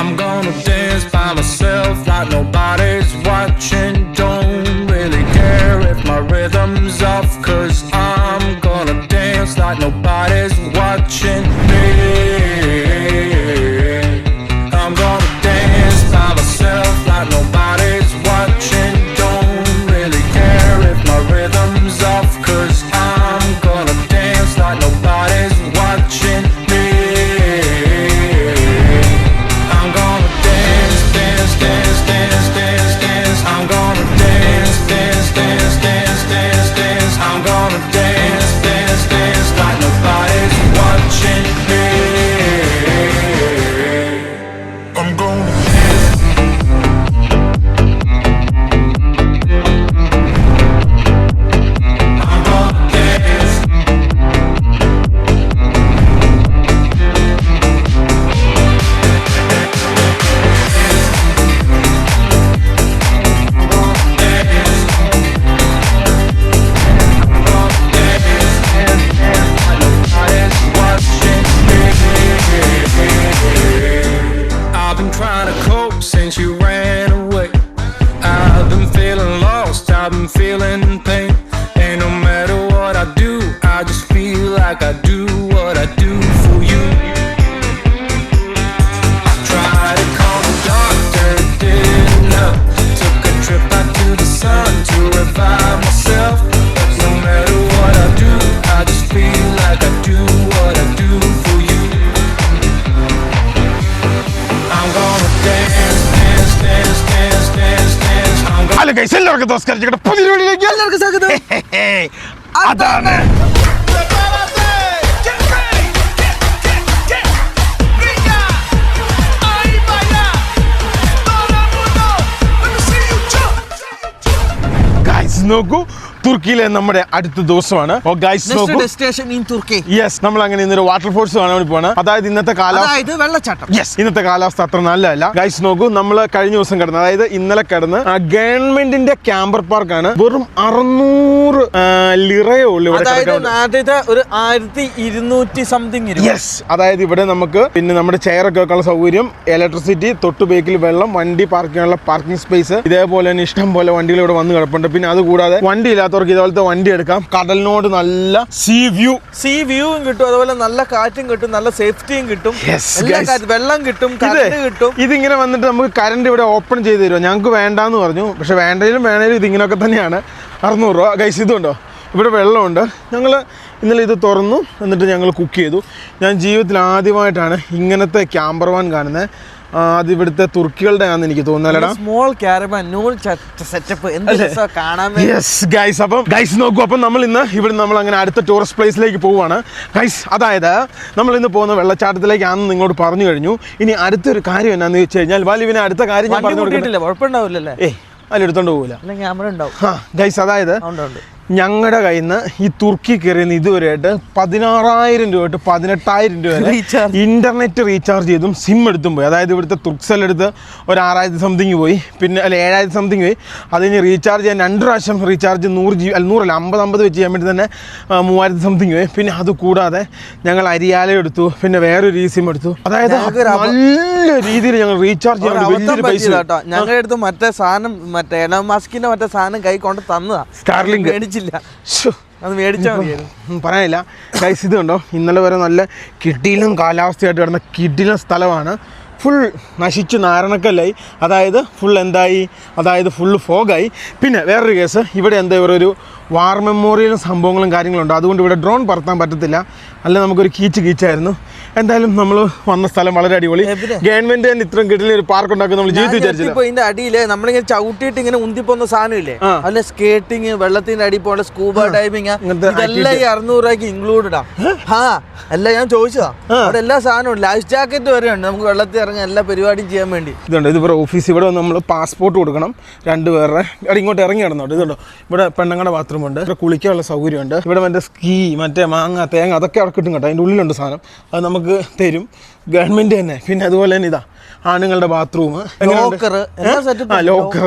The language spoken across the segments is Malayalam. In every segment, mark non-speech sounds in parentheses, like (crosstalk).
I'm gonna dance by myself like nobody's watching. Don't really care if my rhythm's off, cause I'm gonna dance like nobody's watching hello guys എല്ലാവർക്കും നമസ്കാരം. പുതിയ വീഡിയോയിലേക്ക് എല്ലാവർക്കും സ്വാഗതം. (laughs) അതാണ്. ഗൈസ് നോക്കൂ. തുർക്കിയിലെ നമ്മുടെ അടുത്ത ദിവസമാണ്. യെസ് നമ്മൾ അങ്ങനെ ഇന്നൊരു വാട്ടർ ഫോൾസ് കാണാൻ വേണ്ടി പോവാണ്. അതായത് ഇന്നത്തെ കാലാവസ്ഥ വെള്ളച്ചാട്ടം. യെസ് ഇന്നത്തെ കാലാവസ്ഥ അത്ര നല്ലതല്ല. ഗൈസ് നോക്കൂ നമ്മൾ കഴിഞ്ഞ ദിവസം കിടന്ന് അതായത് ഇന്നലെ കിടന്ന് ഗവൺമെന്റിന്റെ ക്യാമ്പർ പാർക്കാണ് വെറും അറുന്നൂറ് ലിറയേ ഉള്ളൂ ഇവിടെ അതായത് കിടക്കാൻ ആദ്യത്തെ ഒരു ആയിരത്തി ഇരുന്നൂറ്റി സംതിങ് യെസ് അതായത് ഇവിടെ നമുക്ക് പിന്നെ നമ്മുടെ ചെയറൊക്കെ വെക്കാനുള്ള സൗകര്യം ഇലക്ട്രിസിറ്റി തൊട്ടു ബേക്കിൽ വെള്ളം വണ്ടി പാർക്ക് ചെയ്യാനുള്ള പാർക്കിംഗ് സ്പേസ് ഇതേപോലെ തന്നെ ഇഷ്ടം പോലെ വണ്ടികൾ ഇവിടെ വന്ന് കിടപ്പുണ്ട്. പിന്നെ അതുകൂടാതെ വണ്ടി ഇല്ലാത്തവർക്ക് ഇതുപോലത്തെ വണ്ടി എടുക്കാം. കടലിനോട് നല്ല സീ വ്യൂ സീ വ്യൂവും കിട്ടും അതുപോലെ നല്ല കാറ്റും കിട്ടും നല്ല സേഫ്റ്റിയും കിട്ടും. വെള്ളം കിട്ടും കിട്ടും. ഇതിങ്ങനെ വന്നിട്ട് നമുക്ക് കറണ്ട് ഇവിടെ ഓപ്പൺ ചെയ്ത് തരുമോ? ഞങ്ങൾക്ക് വേണ്ടാന്ന് പറഞ്ഞു. പക്ഷെ വേണ്ടതിലും വേണേലും ഇതിങ്ങനെയൊക്കെ തന്നെയാണ്. അറുന്നൂറ് രൂപ. ഗൈസ് ഇതുണ്ടോ? ഇവിടെ വെള്ളമുണ്ട്. ഞങ്ങൾ ഇന്നലെ ഇത് തുറന്നു. എന്നിട്ട് ഞങ്ങൾ കുക്ക് ചെയ്തു. ഞാൻ ജീവിതത്തിൽ ആദ്യമായിട്ടാണ് ഇങ്ങനത്തെ ക്യാമ്പർ വാൻ കാണുന്നത്. അത് ഇവിടുത്തെ തുർക്കികളുടെ ആണെന്ന് എനിക്ക് തോന്നുന്നല്ലടാ സ്മോൾ ഗൈസ് അപ്പം ഗൈസ് നോക്കൂ അപ്പം നമ്മൾ ഇന്ന് ഇവിടെ നമ്മൾ അങ്ങനെ അടുത്ത ടൂറിസ്റ്റ് പ്ലേസിലേക്ക് പോവുകയാണ്. ഗൈസ് അതായത് നമ്മൾ ഇന്ന് പോകുന്ന വെള്ളച്ചാട്ടത്തിലേക്കാണെന്ന് നിങ്ങളോട് പറഞ്ഞു കഴിഞ്ഞു. ഇനി അടുത്തൊരു കാര്യം എന്നാന്ന് വെച്ച് കഴിഞ്ഞാൽ വാലിവിനെ അടുത്ത കാര്യം ഞാൻ പറഞ്ഞു കൊടുക്കട്ടെ. കൂട്ടിയിട്ടില്ല കുഴപ്പമുണ്ടാവില്ലല്ലേ? ഏയ് അതിലെടുത്തോണ്ട് പോകില്ല ക്യാമറ ഉണ്ടാവും. ഗൈസ് അതായത് ഞങ്ങളുടെ കയ്യിൽ നിന്ന് ഈ തുർക്കി കയറിയെന്ന് ഇതുവരെയായിട്ട് പതിനാറായിരം രൂപ തൊട്ട് പതിനെട്ടായിരം രൂപ വരെ ഇന്റർനെറ്റ് റീചാർജ് ചെയ്തും സിം എടുത്തും പോയി. അതായത് ഇവിടുത്തെ തുർക്സെൽ എടുത്ത് ഒരു ആറായിരത്തി സംതിങ് പോയി. പിന്നെ അല്ല ഏഴായിരത്തി സംതിങ് പോയി. അത് കഴിഞ്ഞ് റീചാർജ് ചെയ്യാൻ രണ്ട് പ്രാവശ്യം റീചാർജ് നൂറ് ജി അല്ല നൂറല്ല അമ്പത് അമ്പത് വെച്ച് ചെയ്യാൻ വേണ്ടി തന്നെ മൂവായിരത്തി സംതിങ് പോയി. പിന്നെ അത് കൂടാതെ ഞങ്ങൾ അരിയാല എടുത്തു. പിന്നെ വേറൊരു ഈ സിം എടുത്തു. അതായത് നല്ല രീതിയിൽ ഞങ്ങൾ റീചാർജ് ചെയ്യാൻ വലിയൊരു പൈസ ഞങ്ങളുടെ അടുത്ത് മറ്റേ സാധനം മറ്റേ മസ്കിന്റെ മറ്റേ സാധനം കൈ കൊണ്ട് തന്നതാ. Starlink. മേടിച്ചില്ല. അത് മേടിച്ചാൽ മതിയായിരുന്നു. പറയാനില്ല. ഗൈസ് ഇത് കണ്ടോ? ഇന്നലെ വരെ നല്ല കിടിലും കാലാവസ്ഥയായിട്ട് കിടന്ന കിടിലും സ്ഥലമാണ്. ഫുൾ നശിച്ചു നാരണക്കല്ലായി. അതായത് ഫുൾ എന്തായി? അതായത് ഫുൾ ഫോഗായി പിന്നെ വേറൊരു കേസ് ഇവിടെ എന്താ ഒരു വാർ മെമ്മോറിയലും സംഭവങ്ങളും കാര്യങ്ങളുണ്ട് അതുകൊണ്ട് ഇവിടെ ഡ്രോൺ പറത്താൻ പറ്റത്തില്ല. അല്ല നമുക്കൊരു കീച്ച് കീച്ചായിരുന്നു. എന്തായാലും നമ്മൾ വന്ന സ്ഥലം വളരെ അടിപൊളി. ഗവൺമെന്റ് തന്നെ ഇത്രയും കിട്ടില്ല ഒരു പാർക്ക് ഉണ്ടാക്കുന്ന നമ്മൾ ജീവിതം വിചാരിച്ചില്ല. ഇപ്പൊ ഇതിന്റെ അടിയിൽ നമ്മളിങ്ങനെ ചവിട്ടിയിട്ട് ഇങ്ങനെ ഉന്തിപ്പോന്ന സാധനം ഇല്ലേ ആ. അല്ല സ്കേറ്റിംഗ് വെള്ളത്തിന്റെ അടി പോലെ സ്കൂബ ഡൈവിംഗ് ഇതെല്ലാം ഈ അറുന്നൂറ് രൂപയ്ക്ക് ഇൻക്ലൂഡഡ് ആ ആ അല്ല ഞാൻ ചോദിച്ചതാ. അവിടെ എല്ലാ സാധനവും ലൈഫ് ജാക്കറ്റ് വരെ ഉണ്ട്. നമുക്ക് വെള്ളത്തിൽ ഇറങ്ങാൻ എല്ലാ പരിപാടിയും ചെയ്യാൻ വേണ്ടി. ഇതുണ്ട്. ഇത് ഇവിടെ ഓഫീസ് ഇവിടെ നമ്മൾ പാസ്പോർട്ട് കൊടുക്കണം. രണ്ടുപേരുടെ അവിടെ ഇങ്ങോട്ട് ഇറങ്ങി കിടന്നോട്ട് ഇതുണ്ടോ ഇവിടെ പെണ്ണുങ്ങളുടെ ബാത്റൂം ഉണ്ട്. ഇവിടെ കുളിക്കാനുള്ള സൗകര്യമുണ്ട്. ഇവിടെ മറ്റേ സ്കീ മറ്റേ മാങ്ങ തേങ്ങ അതൊക്കെ അവിടെ കിട്ടും കേട്ടോ. അതിന്റെ ഉള്ളിലുണ്ട് സാധനം. അത് നമുക്ക് നമുക്ക് തരും. ഗവൺമെന്റ് തന്നെ. പിന്നെ അതുപോലെ തന്നെ ഇതാ ആണുങ്ങളുടെ ബാത്റൂം ലോക്കർ ആ ലോക്കർ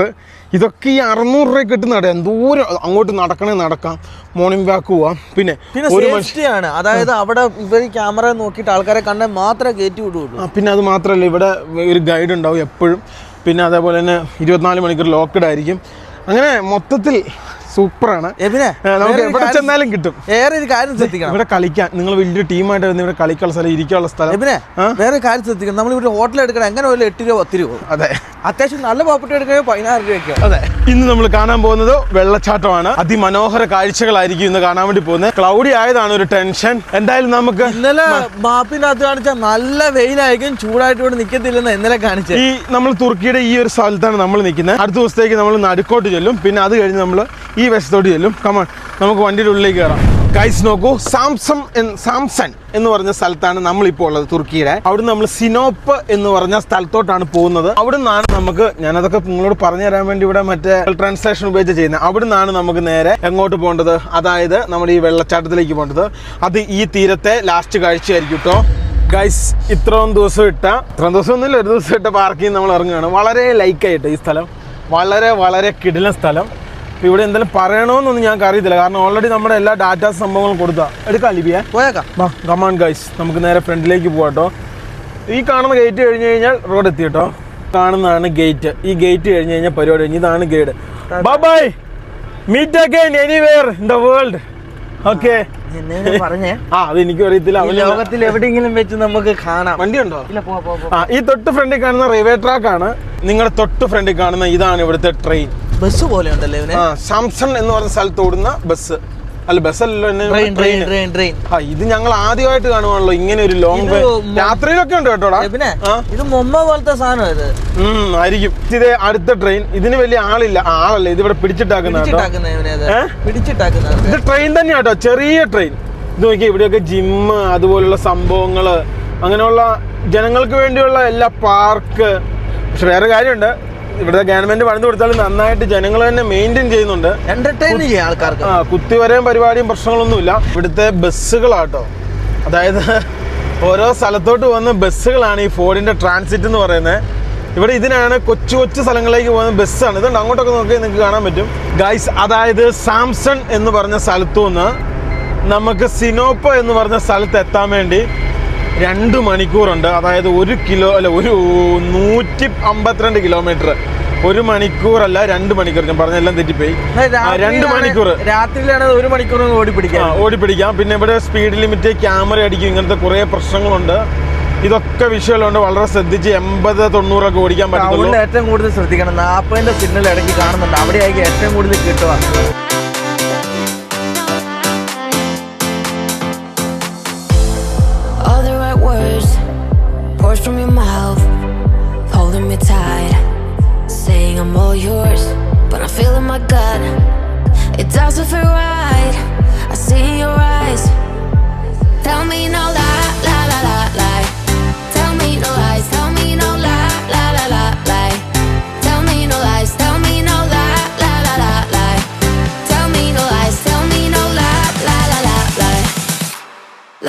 ഇതൊക്കെ ഈ അറുന്നൂറ് രൂപ കിട്ടുന്നതാണ് എന്തോരം അങ്ങോട്ട് നടക്കണേ നടക്കാം. മോർണിംഗ് വാക്ക് പോവാം. പിന്നെ ഒരു മനുഷ്യയാണ് അതായത് അവിടെ ഇവർ ക്യാമറ നോക്കിയിട്ട് ആൾക്കാരെ കണ്ടാൽ മാത്രമേ കയറ്റി വിടുള്ളൂ. പിന്നെ അത് മാത്രമല്ല ഇവിടെ ഒരു ഗൈഡ് ഉണ്ടാവും എപ്പോഴും. പിന്നെ അതേപോലെ തന്നെ ഇരുപത്തിനാല് മണിക്കൂർ ലോക്കഡ് ആയിരിക്കും. അങ്ങനെ മൊത്തത്തിൽ സൂപ്പറാണ്. നമുക്ക് എവിടെ ചെന്നാലും കിട്ടും. വേറെ ഒരു കാര്യം ശ്രദ്ധിക്കണം. ഇവിടെ കളിക്കാൻ നിങ്ങൾ വലിയൊരു ടീമായിട്ട് വരുന്ന ഇവിടെ കളിക്കാനുള്ള സ്ഥലം ഇരിക്കാനുള്ള സ്ഥലം. പിന്നെ? വേറെ ഒരു കാര്യം ശ്രദ്ധിക്കണം. നമ്മൾ ഇവിടെ ഹോട്ടൽ എടുക്കണം എങ്ങനെ പോലും എട്ട് രൂപ പത്ത് രൂപ? അതെ. അത്യാവശ്യം നല്ല പ്രോപ്പർട്ടി എടുക്കുകയോ പതിനാറ് രൂപയ്ക്കോ അതെ. ഇന്ന് നമ്മൾ കാണാൻ പോകുന്നത് വെള്ളച്ചാട്ടമാണ്. അതിമനോഹര കാഴ്ചകളായിരിക്കും ഇന്ന് കാണാൻ വേണ്ടി പോകുന്നത്. ക്ലൗഡി ആയതാണ് ഒരു ടെൻഷൻ എന്തായാലും നമുക്ക് ഇന്നലെ മാപ്പിനകത്ത് കാണിച്ച നല്ല വെയിലായിരിക്കും. ചൂടായിട്ട് ഇവിടെ നിൽക്കത്തില്ലെന്ന് ഇന്നലെ കാണിച്ചത് ഈ നമ്മൾ തുർക്കിയുടെ ഈ ഒരു സ്ഥലത്താണ് നമ്മൾ നിൽക്കുന്നത്. അടുത്ത ദിവസത്തേക്ക് നമ്മൾ നടുക്കോട്ട് ചെല്ലും. പിന്നെ അത് കഴിഞ്ഞ് നമ്മൾ ഈ വശത്തോട്ട് ചെല്ലും കമൺ നമുക്ക് വണ്ടിയുടെ ഉള്ളിലേക്ക് കയറാം. ഗൈസ് നോക്കൂ സാംസം എൻ സാംസൺ എന്ന് പറഞ്ഞ സ്ഥലത്താണ് നമ്മളിപ്പോൾ ഉള്ളത് തുർക്കിയുടെ അവിടുന്ന് നമ്മൾ സിനോപ്പ് എന്ന് പറഞ്ഞ സ്ഥലത്തോട്ടാണ് പോകുന്നത്. അവിടെ നിന്നാണ് നമുക്ക് ഞാനതൊക്കെ നിങ്ങളോട് പറഞ്ഞു തരാൻ വേണ്ടി ഇവിടെ മറ്റേ ട്രാൻസ്ലേഷൻ ഉപയോഗിച്ച് ചെയ്യുന്നത് അവിടെ നിന്നാണ് നമുക്ക് നേരെ എങ്ങോട്ട് പോകേണ്ടത്? അതായത് നമ്മൾ ഈ വെള്ളച്ചാട്ടത്തിലേക്ക് പോകേണ്ടത്. അത് ഈ തീരത്തെ ലാസ്റ്റ് കാഴ്ചയായിരിക്കും കേട്ടോ ഗൈസ് ഇത്രയും ദിവസം ഇട്ട ഇത്രയും ദിവസം ഒന്നുമില്ല ഒരു ദിവസം ഇട്ട പാർക്കിങ് നമ്മൾ ഇറങ്ങുകയാണ്. വളരെ ലൈക്കായിട്ട് ഈ സ്ഥലം. വളരെ വളരെ കിടിലൻ സ്ഥലം. ഇപ്പൊ ഇവിടെ എന്തെങ്കിലും പറയണമെന്നൊന്നും ഞാൻ അറിയത്തില്ല. കാരണം ഓൾറെഡി നമ്മുടെ എല്ലാ ഡാറ്റ സംഭവങ്ങളും കൊടുത്താ. എടുക്കാം ലിബിയെ പോയേക്കാം. വാ കമാൺ ഗൈസ് നമുക്ക് നേരെ ഫ്രണ്ടിലേക്ക് പോവാട്ടോ ഈ കാണുന്ന ഗേറ്റ് കഴിഞ്ഞു കഴിഞ്ഞാൽ റോഡ് എത്തി കേട്ടോ. കാണുന്നതാണ് ഗേറ്റ് ഈ ഗേറ്റ് കഴിഞ്ഞു കഴിഞ്ഞാൽ പരിപാടി കഴിഞ്ഞ് ഇതാണ് guide bye bye meet again anywhere in the world okay ആ അത് എനിക്കും അറിയത്തില്ല. ഈ ലോകത്തിൽ എവിടെയെങ്കിലും വെച്ച് നമുക്ക് കാണാം. വണ്ടി ഉണ്ടോ ആ ഈ തൊട്ട് ഫ്രണ്ടിൽ കാണുന്ന റെയിൽവേ ട്രാക്ക് ആണ്. നിങ്ങളുടെ തൊട്ട് ഫ്രണ്ടിൽ കാണുന്ന ഇതാണ് ഇവിടുത്തെ ട്രെയിൻ ബസ് പോലെ ഉണ്ടല്ലോ ഇവന്? സാംസൺ എന്ന് പറഞ്ഞ സ്ഥലത്ത് ഓടുന്ന ബസ്. അല്ല ബസ് അല്ലല്ലോ train train train train train ആ ഇത് ഞങ്ങൾ ആദ്യമായിട്ട് കാണുവാണല്ലോ ഇങ്ങനെ ഒരു ലോങ് രാത്രിയിലൊക്കെ ഉണ്ട് കേട്ടോടാ. പിന്നെ ഇത് മൊമ്മ പോലത്തെ സാധനം ഇത്. ആയിരിക്കും. ഇത് അടുത്ത ട്രെയിൻ ഇതിന് വലിയ ആളില്ല. ആളല്ല ഇത് ഇവിടെ? പിടിച്ചിട്ടാക്കുന്ന ഇത്. ട്രെയിൻ തന്നെ കേട്ടോ. ചെറിയ ട്രെയിൻ ഇത് നോക്കി ഇവിടെയൊക്കെ ജിമ്മ് അതുപോലുള്ള സംഭവങ്ങൾ അങ്ങനെയുള്ള ജനങ്ങൾക്ക് വേണ്ടിയുള്ള എല്ലാ പാർക്ക് പക്ഷെ വേറെ കാര്യമുണ്ട്. ഇവിടുത്തെ ഗവൺമെന്റ് പണിത് കൊടുത്താലും നന്നായിട്ട് ജനങ്ങൾ തന്നെ മെയിന്റെയിൻ ചെയ്യുന്നുണ്ട്. എന്റർടൈൻ ചെയ്യാം ആൾക്കാർക്ക്. ആ കുത്തിവരയും പരിപാടിയും പ്രശ്നങ്ങളൊന്നുമില്ല. ഇവിടുത്തെ ബസ്സുകളാട്ടോ. അതായത് ഓരോ സ്ഥലത്തോട്ട് പോകുന്ന ബസ്സുകളാണ് ഈ ഫോർഡിന്റെ ട്രാൻസിറ്റ് എന്ന് പറയുന്നത്. ഇവിടെ ഇതിനാണ് കൊച്ചു കൊച്ചു സ്ഥലങ്ങളിലേക്ക് പോകുന്ന ബസ്സാണ്. ഇതുകൊണ്ട് അങ്ങോട്ടൊക്കെ നോക്കി നിങ്ങൾക്ക് കാണാൻ പറ്റും. ഗൈസ് അതായത് സാംസൺ എന്ന് പറഞ്ഞ സ്ഥലത്തു നിന്ന് നമുക്ക് സിനോപ്പ എന്ന് പറഞ്ഞ സ്ഥലത്ത് എത്താൻ വേണ്ടി രണ്ട് മണിക്കൂറുണ്ട്. അതായത് ഒരു കിലോ അല്ല ഒരു നൂറ്റി അമ്പത്തിരണ്ട് കിലോമീറ്റർ. ഒരു മണിക്കൂറല്ല രണ്ട് മണിക്കൂർ. ഞാൻ പറഞ്ഞെല്ലാം തെറ്റിപ്പോയി. രണ്ട് മണിക്കൂർ രാത്രിയിലാണ് ഒരു മണിക്കൂർ ഓടിപ്പിടിക്കാം ഓടിപ്പിടിക്കാം. പിന്നെ ഇവിടെ സ്പീഡ് ലിമിറ്റ് ക്യാമറ അടിക്കും ഇങ്ങനത്തെ കുറേ പ്രശ്നങ്ങളുണ്ട്. ഇതൊക്കെ വിഷയമുണ്ട് വളരെ ശ്രദ്ധിച്ച് എൺപത് തൊണ്ണൂറൊക്കെ ഓടിക്കാൻ പറ്റും ഏറ്റവും കൂടുതൽ ശ്രദ്ധിക്കണം. നാൽപ്പതിന്റെ സിഗ്നൽ ഇടയ്ക്ക് കാണുന്നുണ്ട്. അവിടെയായിരിക്കും ഏറ്റവും കൂടുതൽ കിട്ടുക.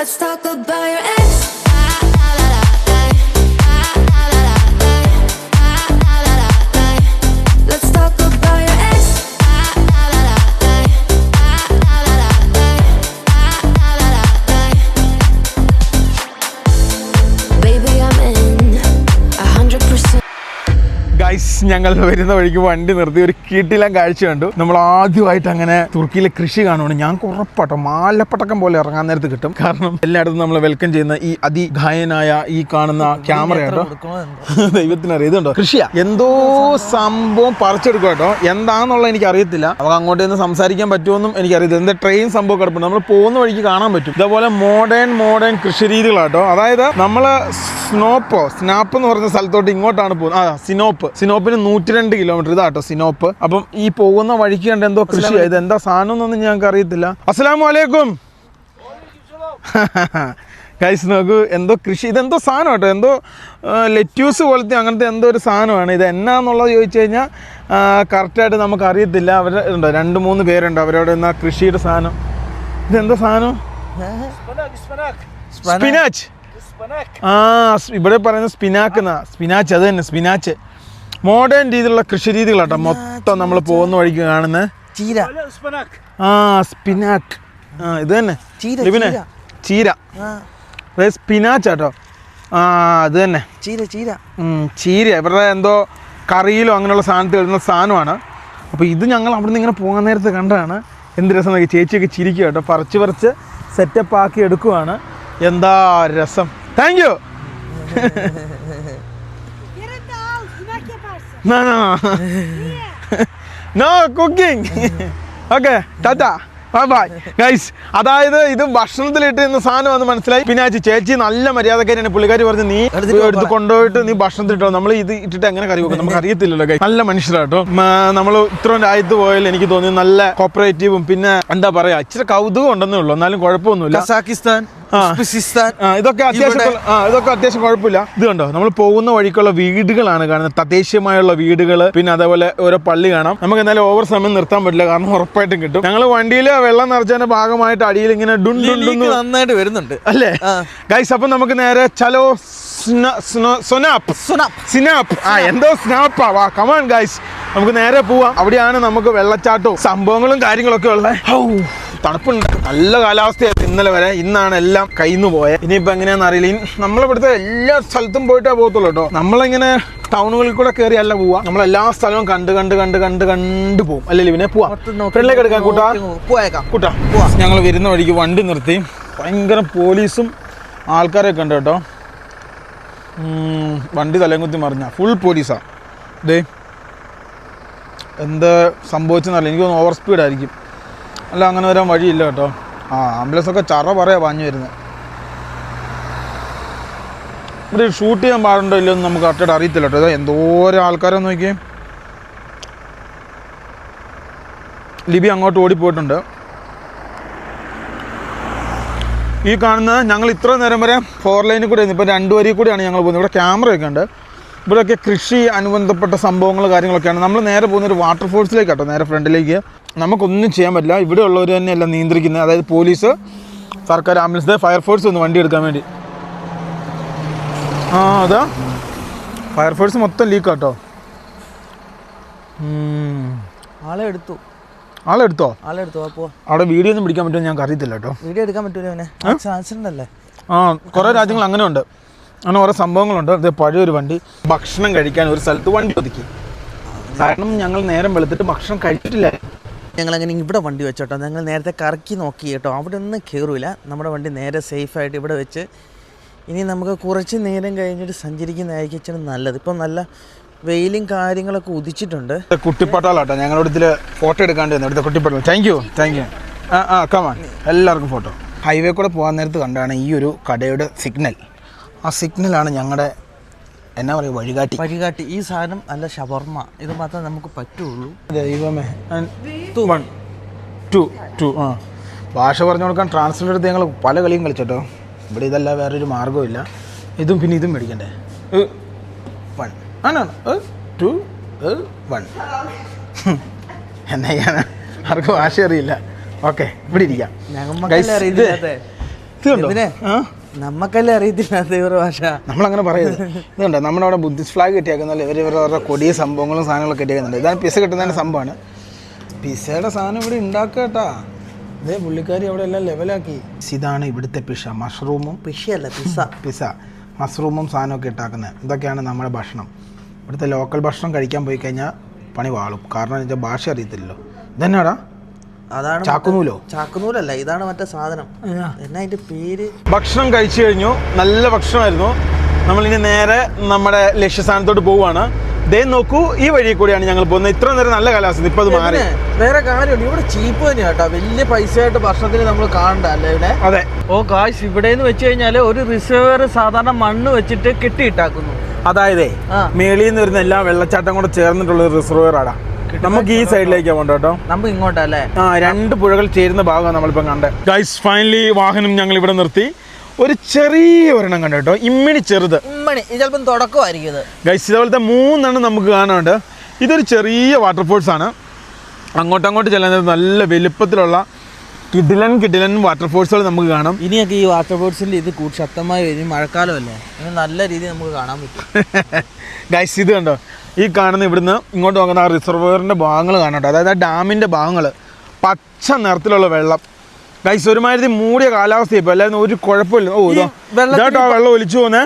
Let's talk about your guys ഞങ്ങൾ വരുന്ന വഴിക്ക് വണ്ടി നിർത്തി ഒരു കീട്ടിലാൻ കാഴ്ച കണ്ടു. നമ്മൾ ആദ്യമായിട്ട് അങ്ങനെ തുർക്കിയിലെ കൃഷി കാണുവാണ്. ഞാൻ ഉറപ്പാട്ടോ മാലപ്പട്ടക്കം പോലെ ഇറങ്ങാൻ നേരത്ത് കിട്ടും. കാരണം എല്ലായിടത്തും നമ്മൾ വെൽക്കം ചെയ്യുന്ന ഈ അതിഗായനായ ഈ കാണുന്ന ക്യാമറ കേട്ടോ (laughs) ദൈവത്തിനറിയാം. ഇതുണ്ടോ? കൃഷിയാ? എന്തോ സംഭവം പറിച്ചെടുക്കും കേട്ടോ. എന്താണെന്നുള്ള എനിക്ക് അറിയത്തില്ല അവ അങ്ങോട്ട് നിന്ന് സംസാരിക്കാൻ പറ്റുമെന്നും എനിക്ക് അറിയത്തില്ല എന്താ ട്രെയിൻ സംഭവം കിടപ്പുണ്ട്. നമ്മൾ പോകുന്ന വഴിക്ക് കാണാൻ പറ്റും. ഇതേപോലെ മോഡേൺ മോഡേൺ കൃഷി രീതികളാട്ടോ അതായത് നമ്മൾ സ്നോപ്പോ സ്നാപ്പ് എന്ന് പറഞ്ഞ സ്ഥലത്തോട്ട് ഇങ്ങോട്ടാണ് പോകുന്നത്. ആ സിനോപ്പ്. സിനോപ്പിന് നൂറ്റി രണ്ട് കിലോമീറ്റർ ഇതാട്ടോ സിനോപ്പ്. അപ്പം ഈ പോകുന്ന വഴിക്ക് കണ്ട് എന്തോ കൃഷി ഇത് എന്താ സാധനം എന്നൊന്നും ഞങ്ങൾക്ക് അറിയത്തില്ല. അസ്സലാമു അലൈക്കും. (laughs) കൈസ് നോക്കൂ എന്തോ കൃഷി ഇതെന്തോ സാധനം കേട്ടോ. എന്തോ ലെറ്റ്യൂസ് പോലത്തെ അങ്ങനത്തെ എന്തോ ഒരു സാധനമാണ്. ഇത് എന്നാന്നുള്ളത് ചോദിച്ചു കഴിഞ്ഞാൽ കറക്റ്റായിട്ട് നമുക്ക് അറിയത്തില്ല. അവർ ഉണ്ടോ? രണ്ട് മൂന്ന് പേരുണ്ട് അവരോട് എന്നാ കൃഷിയുടെ സാധനം. ഇതെന്തോ സാധനം? സ്പിനാച്ച്. ആ ഇവിടെ പറയുന്നത് സ്പിനാക്ക് എന്നാ. സ്പിനാച്ച് അത് തന്നെ സ്പിനാച്ച്. മോഡേൺ രീതിയിലുള്ള കൃഷി രീതികളാട്ടോ. മൊത്തം നമ്മൾ പോകുന്ന വഴിക്ക് കാണുന്ന ചീര. ആ സ്പിനാക്ക് ആ ഇത് തന്നെ. ലിബിനെ. ചീര. അതായത് സ്പിനാച്ച് കേട്ടോ ആ അത് തന്നെ. ചീര ചീര. ചീര. ഇവരുടെ എന്തോ കറിയിലോ അങ്ങനെയുള്ള സാധനത്തിൽ ഇടുന്ന സാധനമാണ്. അപ്പോൾ ഇത് ഞങ്ങൾ അവിടെ നിന്ന് ഇങ്ങനെ പോകാൻ നേരത്ത് കണ്ടതാണ്. എന്ത് രസം നോക്കി. ചേച്ചിയൊക്കെ ചിരിക്കുക കേട്ടോ. പറിച്ച് പറിച്ച് സെറ്റപ്പ് ആക്കി എടുക്കുവാണ്. എന്താ രസം. Thank you (laughs) no cooking okay tata bye bye guys അതായത് ഇത് ഭക്ഷണത്തിലിട്ട് ഇന്ന് എന്ന് മനസ്സിലായി. പിന്നെ ആ ചേച്ചി നല്ല മര്യാദക്കാരിയാണ്. പുള്ളിക്കാരി പറഞ്ഞു നീ എടുത്ത് കൊണ്ടുപോയിട്ട് നീ ഭക്ഷണത്തിലിട്ടോ. നമ്മൾ ഇത് ഇട്ടിട്ട് എങ്ങനെ കറി വെക്കും? നമുക്ക് അറിയത്തില്ലല്ലോ ഗൈസ് നല്ല മനുഷ്യരാട്ടോ. നമ്മൾ ഇത്രയും രാജ്യത്ത് പോയാലും എനിക്ക് തോന്നി നല്ല കോപ്പറേറ്റീവും പിന്നെ എന്താ പറയാ ഇച്ചിരി കൗതുകം ഉണ്ടെന്നേ ഉള്ളൂ. എന്നാലും കുഴപ്പമൊന്നുമില്ല. കസാക്കിസ്ഥാൻ. ഇതൊക്കെ അത്യാവശ്യം ഇതൊക്കെ അത്യാവശ്യം കുഴപ്പമില്ല. ഇത് കണ്ടോ? നമ്മൾ പോകുന്ന വഴിക്കുള്ള വീടുകളാണ് കാണുന്നത്. തദ്ദേശീയമായുള്ള വീടുകൾ പിന്നെ അതേപോലെ ഓരോ പള്ളി കാണാം. നമുക്ക് എന്തായാലും ഓവർ സമയം നിർത്താൻ പറ്റില്ല കാരണം ഉറപ്പായിട്ടും കിട്ടും. ഞങ്ങൾ വണ്ടിയിൽ വെള്ളം നിറച്ചതിന്റെ ഭാഗമായിട്ട് അടിയിൽ ഇങ്ങനെ ഡുൺ ഡുൺ ഡുൺ നന്നായിട്ട് വരുന്നുണ്ട്. അല്ലേ. ഗൈസ് അപ്പൊ നമുക്ക് നേരെ ചലോ സൊനാപ്പ് സുനാപ്പ്. ആ എന്തോ സ്നാപ്പാ. വാ കമാൻ ഗൈസ് നമുക്ക് നേരെ പോവാം. അവിടെയാണ് നമുക്ക് വെള്ളച്ചാട്ടവും സംഭവങ്ങളും കാര്യങ്ങളൊക്കെ ഉള്ളത്. തണുപ്പുണ്ട്. നല്ല കാലാവസ്ഥയായിരുന്നു ഇന്നലെ വരെ ഇന്നാണ് എല്ലാം കയ്യിന്ന് പോയത് ഇനിയിപ്പോ എങ്ങനെയാണെന്ന് അറിയില്ല. നമ്മളിവിടുത്തെ എല്ലാ സ്ഥലത്തും പോയിട്ടേ പോകത്തുള്ളൂ കേട്ടോ. നമ്മളിങ്ങനെ ടൗണുകളിൽ കൂടെ കയറി അല്ല പോവാ. നമ്മൾ എല്ലാ സ്ഥലവും കണ്ട് കണ്ട് കണ്ട് കണ്ട് കണ്ട് പോകും അല്ലേ ഇവനെ പോവാം. ഫ്രണ്ടിലേക്ക് എടുക്കാം കൂട്ടാ. കൂട്ടാ. ഞങ്ങൾ വരുന്ന വഴിക്ക് വണ്ടി നിർത്തി. ഭയങ്കര പോലീസും ആൾക്കാരൊക്കെ ഉണ്ട് കേട്ടോ. വണ്ടി തലയും കുത്തി മറിഞ്ഞ. ഫുൾ പോലീസാ. ഡേ എന്താ സംഭവിച്ചെന്നറിയില്ല എനിക്കൊന്ന് ഓവർ സ്പീഡായിരിക്കും അല്ല അങ്ങനെ വരാൻ വഴിയില്ല കേട്ടോ. ആ ആംബുലൻസ് ഒക്കെ ചറ പറയാ പാഞ്ഞു വരുന്നത് ഇവിടെ ഷൂട്ട് ചെയ്യാൻ പാടുണ്ടോ ഇല്ലയോ നമുക്ക് കറക്റ്റായിട്ട് അറിയത്തില്ല കേട്ടോ. എന്തോരം ആൾക്കാരെ നോക്കി ലിബി അങ്ങോട്ട് ഓടിപ്പോയിട്ടുണ്ട്. ഈ കാണുന്ന ഞങ്ങൾ ഇത്ര നേരം വരെ ഫോർ ലൈനിൽ കൂടെ ഇപ്പോൾ രണ്ട് വരി കൂടിയാണ് ഞങ്ങൾ പോകുന്നത്. ഇവിടെ ക്യാമറയൊക്കെ ഉണ്ട്. ഇവിടെയൊക്കെ കൃഷി അനുബന്ധപ്പെട്ട സംഭവങ്ങൾ കാര്യങ്ങളൊക്കെയാണ്. നമ്മൾ നേരെ പോകുന്ന ഒരു വാട്ടർഫോൾസിലേക്ക് കേട്ടോ നേരെ ഫ്രണ്ടിലേക്ക് നമുക്കൊന്നും ചെയ്യാൻ പറ്റില്ല. ഇവിടെ ഉള്ളവർ തന്നെയല്ല നിയന്ത്രിക്കുന്നത്. അതായത് പോലീസ് സർക്കാർ ആംബുലൻസ് ഫയർഫോഴ്സ് ഒന്ന് വണ്ടി എടുക്കാൻ വേണ്ടി. ആ അതാ. ഫയർഫോഴ്സ് മൊത്തം ലീക്ക് കേട്ടോ ആളെ എടുത്തു. ആളെടുത്തോ ആളെ എടുത്തു. വാ പോവാ. അവിടെ വീഡിയോ ഒന്നും പിടിക്കാൻ പറ്റുമോ ഞാൻ അറിയത്തില്ല കേട്ടോ. വീഡിയോ എടുക്കാൻ പറ്റൂല അവനെ? ആക്സിഡന്റ് അല്ലേ? ആ കുറെ രാജ്യങ്ങൾ അങ്ങനെ ഉണ്ട് അങ്ങനെ ഓരോ സംഭവങ്ങളുണ്ട്. ഇത് പഴയൊരു വണ്ടി. ഭക്ഷണം കഴിക്കാൻ ഒരു സ്ഥലത്ത് വണ്ടി ഒതുക്കി. കാരണം ഞങ്ങൾ നേരം വെളുത്തിട്ട് ഭക്ഷണം കഴിച്ചിട്ടില്ല. ഞങ്ങൾ അങ്ങനെ ഇവിടെ വണ്ടി വെച്ചോട്ടോ. ഞങ്ങൾ നേരത്തെ കറക്കി നോക്കി കേട്ടോ. അവിടെ ഒന്നും കയറില്ല നമ്മുടെ വണ്ടി നേരെ സേഫായിട്ട് ഇവിടെ വെച്ച് ഇനി നമുക്ക് കുറച്ച് നേരം കഴിഞ്ഞിട്ട് സഞ്ചരിക്കുന്നതായിരിക്കും ഇച്ചിരി നല്ലത്. ഇപ്പം നല്ല വെയിലും കാര്യങ്ങളൊക്കെ ഉദിച്ചിട്ടുണ്ട്. കുട്ടിപ്പട്ടാളാട്ടോ. ഞങ്ങളുടെ ഇതിൽ ഫോട്ടോ എടുക്കാണ്ട് വന്നു ഇവിടുത്തെ കുട്ടിപ്പട്ടാൾ താങ്ക് യു താങ്ക് യു ആ ആ കമാൻ എല്ലാവർക്കും ഫോട്ടോ ഹൈവേ കൂടെ പോകാൻ നേരത്ത് കണ്ടാണ് ഈ ഒരു കടയുടെ സിഗ്നൽ ആ സിഗ്നലാണ് ഞങ്ങളുടെ എന്നാ പറയുക വഴികാട്ടി. വഴികാട്ടി. ഈ സാധനം അല്ല ഷവർമ്മ ഇത് മാത്രമേ നമുക്ക് പറ്റുള്ളൂ. ദൈവമേ. വൺ ടു ടു ആ. ഭാഷ പറഞ്ഞു കൊടുക്കാൻ ട്രാൻസ്ലേറ്റ് എടുത്ത് ഞങ്ങൾ പല കളിയും കളിച്ചോട്ടോ. ഇവിടെ ഇതല്ല വേറൊരു മാർഗമില്ല ഇതും പിന്നെ ഇതും മേടിക്കണ്ടേ? വൺ ആണ് ടു വൺ എന്നാ ചെയ്യാനാ ആർക്കും ഭാഷ അറിയില്ല ഓക്കെ ഇവിടെ ഇരിക്കാം. ഇത് കണ്ടോ? നമ്മക്കല്ലേ അറിയത്തില്ല ഇവരുടെ ഭാഷ. നമ്മളങ്ങനെ പറയുന്നത് ഇതുണ്ട് നമ്മുടെ അവിടെ ബുദ്ധിസ്റ്റ് ഫ്ലാഗ് കെട്ടിയാക്കുന്നല്ലോ ഇവർ ഇവരുടെ കൊടിയ സംഭവങ്ങളും സാധനങ്ങളും കെട്ടിയാക്കുന്നുണ്ട്. ഇതാണ് പിസ കിട്ടുന്നതിന്റെ സംഭവമാണ്. പിസയുടെ സാധനം ഇവിടെ ഉണ്ടാക്കട്ടാ ഇതേ പുള്ളിക്കാരി അവിടെ എല്ലാം ലെവലാക്കി. ഇതാണ് ഇവിടുത്തെ പിഷ മഷ്റൂമും പിഷയല്ല പിസ. പിസ മഷ്റൂമും സാധനമൊക്കെ ഇട്ടാക്കുന്നത്. ഇതൊക്കെയാണ് നമ്മുടെ ഭക്ഷണം. ഇവിടുത്തെ ലോക്കൽ ഭക്ഷണം കഴിക്കാൻ പോയി കഴിഞ്ഞാൽ പണി വാളും. കാരണം എന്താ വെച്ചാൽ ഭാഷ അറിയത്തില്ലല്ലോ. ഇതന്നെയാടാ? അതാണ് ചാക്കുനൂലോ? ചാക്കുനൂലല്ല ഇതാണ് മറ്റേ സാധനം. എന്നാ അതിന്റെ പേര്? ഭക്ഷണം കഴിച്ചു കഴിഞ്ഞു. നല്ല ഭക്ഷണമായിരുന്നു. നമ്മളിനി നേരെ നമ്മുടെ ലക്ഷ്യസ്ഥാനത്തോട്ട് പോവുകയാണ്. ദേ നോക്കൂ ഈ വഴി കൂടിയാണ് ഞങ്ങൾ പോകുന്നത്. ഇത്ര നേരം നല്ല കാലാവസ്ഥ ഇപ്പൊ അത് മാറി. വേറെ കാര്യമുണ്ട്. ഇവിടെ ചീപ്പ് തന്നെയാ കേട്ടോ. വലിയ പൈസ ആയിട്ട് ഭക്ഷണത്തിന് നമ്മൾ കാണണ്ട അല്ലേ ഇവിടെ? അതെ. ഓ കാശ് ഇവിടെ നിന്ന് വെച്ച് കഴിഞ്ഞാൽ ഒരു റിസർവർ സാധാരണ മണ്ണ് വെച്ചിട്ട് കെട്ടിയിട്ടാക്കുന്നു. അതായത്. മേളിൽ നിന്ന് വരുന്ന എല്ലാ വെള്ളച്ചാട്ടം കൂടെ ചേർന്നിട്ടുള്ള റിസർവർ ആടാ. നമുക്ക് ഈ സൈഡിലേക്ക് പോകണ്ട കേട്ടോ. നമുക്ക് ഇങ്ങോട്ടല്ലേ? ആ രണ്ട് പുഴകൾ ചേരുന്ന ഭാഗമാണ് നമ്മളിപ്പം കണ്ടത്. ഗൈസ് ഫൈനലി വാഹനം ഞങ്ങൾ ഇവിടെ നിർത്തി. ഒരു ചെറിയ ഒരെണ്ണം കണ്ടു കേട്ടോ. ഇമ്മിണി ചെറുത്. ഇമ്മണി. ഇത് ചിലപ്പം തുടക്കമായിരിക്കും ഇത്. ഗൈസ് ഇതുപോലത്തെ മൂന്നെണ്ണം നമുക്ക് കാണാനുണ്ട്. ഇതൊരു ചെറിയ വാട്ടർഫോൾസ് ആണ്. അങ്ങോട്ടങ്ങോട്ട് ചെല്ലുന്നത് നല്ല വലുപ്പത്തിലുള്ള കിഡിലൻ കിഡിലൻ വാട്ടർഫോൾസുകൾ നമുക്ക് കാണാം. ഇനിയൊക്കെ ഈ വാട്ടർഫോൾസിന്റെ ഇത് കൂടുതൽ ശക്തമായി വരും. മഴക്കാലമല്ലേ? ഇനി നല്ല രീതിയിൽ നമുക്ക് കാണാൻ പറ്റും. (laughs) ഗൈസ് ഇത് കണ്ടോ? ഈ കാണുന്ന ഇവിടുന്ന് ഇങ്ങോട്ട് നോക്കുന്ന ആ റിസർവറിന്റെ ഭാഗങ്ങൾ കാണട്ടോ അതായത് ആ ഡാമിന്റെ ഭാഗങ്ങൾ. പച്ച നിറത്തിലുള്ള വെള്ളം. ഗൈസ് ഒരുമാതിരി മൂടിയ കാലാവസ്ഥ ഇപ്പൊ. അല്ലാതെ ഒരു കുഴപ്പമില്ല. ഓ ഇതാട്ടോ വെള്ളം ഒലിച്ചു പോന്നെ.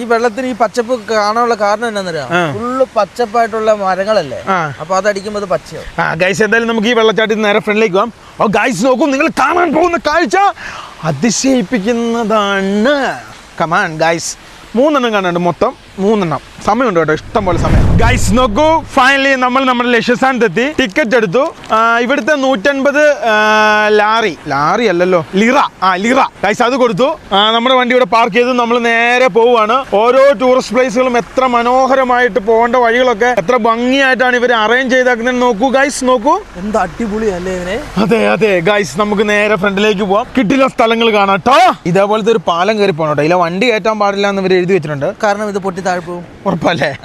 ഈ വെള്ളത്തിന് ഈ പച്ചപ്പ് കാണാനുള്ള കാരണം എന്താണെന്നറിയാം. ഫുള്ള് പച്ചപ്പായിട്ടുള്ള മരങ്ങളല്ലേ? അപ്പൊ അതടിക്കുമ്പോൾ അത് ആ ഗൈസ് എന്തായാലും നമുക്ക് ഈ വെള്ളച്ചാട്ടത്തിൽ നേരെ ഫ്രണ്ടിലേക്ക് പോകാം. ഓ ഗൈസ് നോക്കൂ നിങ്ങൾ കാണാൻ പോകുന്ന കാഴ്ച അതിശയിപ്പിക്കുന്നതാണ്. കമാൻ ഗൈസ് മൂന്നെണ്ണം കാണാണ്ട് മൊത്തം. മൂന്നെണ്ണം. സമയമുണ്ട് കേട്ടോ ഇഷ്ടം പോലെ സമയം. ഗൈസ് നോക്കൂ ഫൈനലി നമ്മൾ നമ്മുടെ ലക്ഷ്യസ്ഥാനത്തെത്തി ടിക്കറ്റ് എടുത്തു. ഇവിടുത്തെ നൂറ്റൻപത് ലാറി. ലാറി അല്ലല്ലോ ലിറ. ആ ലിറ. ഗൈസ് അത് കൊടുത്തു. നമ്മുടെ വണ്ടി ഇവിടെ പാർക്ക് ചെയ്തു. നമ്മൾ നേരെ പോവുകയാണ്. ഓരോ ടൂറിസ്റ്റ് പ്ലേസുകളും എത്ര മനോഹരമായിട്ട് പോകേണ്ട വഴികളൊക്കെ എത്ര ഭംഗിയായിട്ടാണ് ഇവർ അറേഞ്ച് ചെയ്തേക്കുന്നത് നോക്കൂ ഗൈസ് നോക്കൂ. എന്താ അടിപൊളിയല്ലേ ഇവനെ. അതെ അതെ. ഗൈസ് നമുക്ക് നേരെ ഫ്രണ്ടിലേക്ക് പോവാം. കിട്ടില്ല സ്ഥലങ്ങൾ കാണാം കേട്ടോ ഇതേപോലത്തെ ഒരു പാലം കയറി പോകണം കേട്ടോ ഇല്ല വണ്ടി കയറ്റാൻ പാടില്ല എന്ന് ഇവർ എഴുതി വെച്ചിട്ടുണ്ട്. കാരണം ഇത് പൊട്ടി താഴെ പോകും.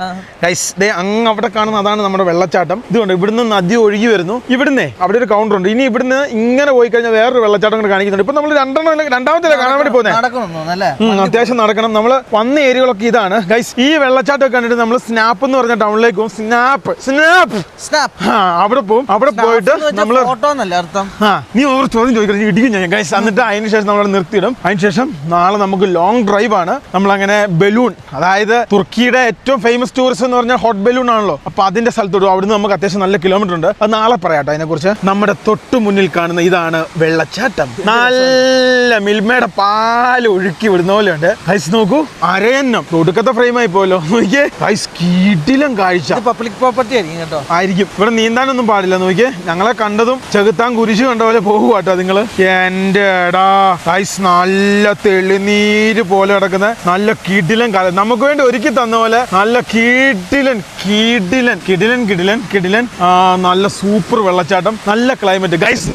ആ. ഗൈസ് ദേ അങ്ങ് അവിടെ കാണുന്ന അതാണ് നമ്മുടെ വെള്ളച്ചാട്ടം. ഇതുകൊണ്ട് ഇവിടുന്ന് നദി ഒഴുകി വരുന്നു. ഇവിടുന്നേ അവിടെ ഒരു കൗണ്ടർ ഉണ്ട്. ഇനി ഇവിടുന്ന് ഇങ്ങനെ പോയി കഴിഞ്ഞാൽ വേറൊരു വെള്ളച്ചാട്ടം കൂടെ കാണിക്കുന്നുണ്ട്. ഇപ്പൊ നമ്മൾ രണ്ടെണ്ണം രണ്ടാമത്തെ കാണാൻ വേണ്ടി പോകുന്നത് ഉം, അത്യാവശ്യം നടക്കണം. നമ്മൾ വന്ന ഏരിയകളൊക്കെ ഇതാണ്. ഗൈസ് ഈ വെള്ളച്ചാട്ടം കണ്ടിട്ട് നമ്മൾ സ്നാപ്പ് എന്ന് പറഞ്ഞ ടൗണിലേക്ക് പോകും. സ്നാപ്പ് സ്നാപ്പ് സ്നാപ്പ് അവിടെ പോകും. അവിടെ പോയിട്ട് നമ്മൾ നീ ഓർ ചോദ്യം ചോദിക്കുന്നത് ഇടിക്കും ഞാൻ. ഗൈസ് എന്നിട്ട് അതിന് ശേഷം നമ്മൾ നിർത്തിയിടും. അതിന് ശേഷം നാളെ നമുക്ക് ലോങ് ഡ്രൈവ് ആണ്. നമ്മൾ അങ്ങനെ ബലൂൺ അതായത് തുർക്കിയുടെ ഏറ്റവും ഫേമസ് ടൂറിസ്റ്റ് എന്ന് പറഞ്ഞാൽ ഹോട്ട് ബലൂൺ ആണല്ലോ. അപ്പൊ അതിന്റെ സ്ഥലത്തോട്ട് അവിടുന്ന് നമുക്ക് അത്യാവശ്യം നല്ല കിലോമീറ്റർ ഉണ്ട്. അത് നാളെ പറയാട്ടോ അതിനെ കുറിച്ച് നമ്മുടെ തൊട്ടു മുന്നിൽ കാണുന്ന ഇതാണ് വെള്ളച്ചാട്ടം. നല്ല മിൽമയുടെ പാൽ ഒഴുക്കി വിടുന്ന പോലെയുണ്ട്. ഉണ്ട് ഗൈസ് നോക്കൂ. അരയന്നം ഒടുക്കത്തെ ഫ്രെയിം ആയി പോലോ നോക്കിയേ. ഐസ് കീട്ടിലും കാഴ്ച. പബ്ലിക് പ്രോപ്പർട്ടി ആയിരിക്കും കേട്ടോ. ആയിരിക്കും. ഇവിടെ നീന്താനൊന്നും പാടില്ല. നോക്കിയേ. ഞങ്ങളെ കണ്ടതും ചെകുത്താൻ കുരിശ് കണ്ട പോലെ പോകുക കേട്ടോ നിങ്ങൾ. എന്റെ എടാ ഐസ് നല്ല തെളിനീര് പോലെ കിടക്കുന്ന നല്ല കിടിലം കാലം നമുക്ക് വേണ്ടി ഒരുക്കി തന്ന പോലെ നല്ല കിടിലൻ കിടിലൻ കിടിലൻ കിടിലൻ കിടിലൻ നല്ല സൂപ്പർ വെള്ളച്ചാട്ടം നല്ല ക്ലൈമറ്റ് ഗൈസ്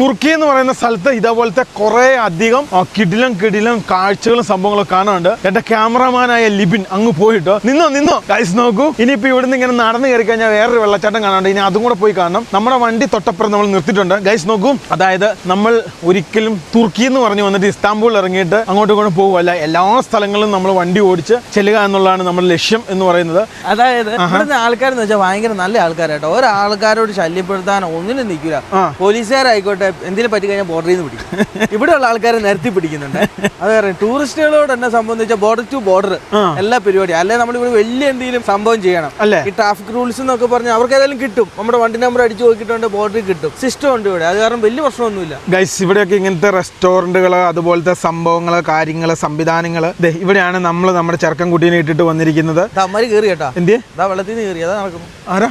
തുർക്കി എന്ന് പറയുന്ന സ്ഥലത്ത് ഇതേപോലത്തെ കുറെ അധികം കിടിലം കിടിലൻ കാഴ്ചകളും സംഭവങ്ങളും കാണാനുണ്ട്. എന്റെ ക്യാമറമാനായ ലിബിൻ അങ്ങ് പോയിട്ടോ. നിന്നോ നിന്നോ? ഗൈസ് നോക്കൂ. ഇനിയിപ്പോ ഇവിടുന്ന് ഇങ്ങനെ നടന്നു കയറി കഴിഞ്ഞാൽ വേറൊരു വെള്ളച്ചാട്ടം കാണാനുണ്ട്. ഇനി അതും കൂടെ പോയി കാണണം. നമ്മുടെ വണ്ടി തൊട്ടപ്പുറം നമ്മൾ നിർത്തിയിട്ടുണ്ട്. ഗൈസ് നോക്കൂ. അതായത് നമ്മൾ ഒരിക്കലും തുർക്കി എന്ന് പറഞ്ഞു വന്നിട്ട് ഇസ്താംബൂൾ ഇറങ്ങിയിട്ട് അങ്ങോട്ടും ഇങ്ങോട്ടും പോകുമല്ല എല്ലാ സ്ഥലങ്ങളിലും നമ്മൾ വണ്ടി ഓടിച്ച് ചെല്ലുക എന്നുള്ളതാണ് നമ്മുടെ ലക്ഷ്യം എന്ന് പറയുന്നത്. അതായത് ഇവിടുത്തെ ആൾക്കാരെന്ന് വെച്ചാൽ ഭയങ്കര നല്ല ആൾക്കാരാട്ടോ ഒരാൾക്കാരോട് ശല്യപ്പെടുത്താനോ ഒന്നിനും നിൽക്കില്ല. പോലീസുകാരായിക്കോട്ടെ എന്തെങ്കിലും പറ്റി കഴിഞ്ഞാൽ ബോർഡറിൽ നിന്ന് പിടിക്കും. (laughs) ഇവിടെയുള്ള ആൾക്കാരെ നിരത്തി പിടിക്കുന്നുണ്ട്. അത് കാരണം ടൂറിസ്റ്റുകളോട് എന്നെ സംബന്ധിച്ച ബോർഡർ ടു ബോർഡർ എല്ലാ പരിപാടിയും. അല്ലെ നമ്മൾ ഇവിടെ വലിയ എന്തെങ്കിലും സംഭവം ചെയ്യണം. അല്ലേ? ഈ ട്രാഫിക് റൂൾസ് എന്നൊക്കെ പറഞ്ഞാൽ അവർക്ക് ഏതായാലും കിട്ടും. നമ്മുടെ വണ്ടി നമ്പർ അടിച്ചു നോക്കിയിട്ടുണ്ട് ബോർഡറിൽ കിട്ടും. സിസ്റ്റം ഉണ്ട് ഇവിടെ. അത് കാരണം വലിയ പ്രശ്നമൊന്നുമില്ല. ഗൈസ് ഇവിടെയൊക്കെ ഇങ്ങനത്തെ റെസ്റ്റോറന്റുകൾ അതുപോലത്തെ സംഭവങ്ങൾ കാര്യങ്ങൾ സംവിധാനങ്ങൾ ഇവിടെയാണ് നമ്മൾ നമ്മുടെ ചെറുക്കൻ കുട്ടീനെ ഇട്ടിട്ട് വന്നിരിക്കുന്നത്. തമ്മര് കയറി കേട്ടാ. എന്തിയെ? ഇതാ വെള്ളത്തിൽ നിന്ന് കയറി അതാ നടക്കുന്നു. ആരാ?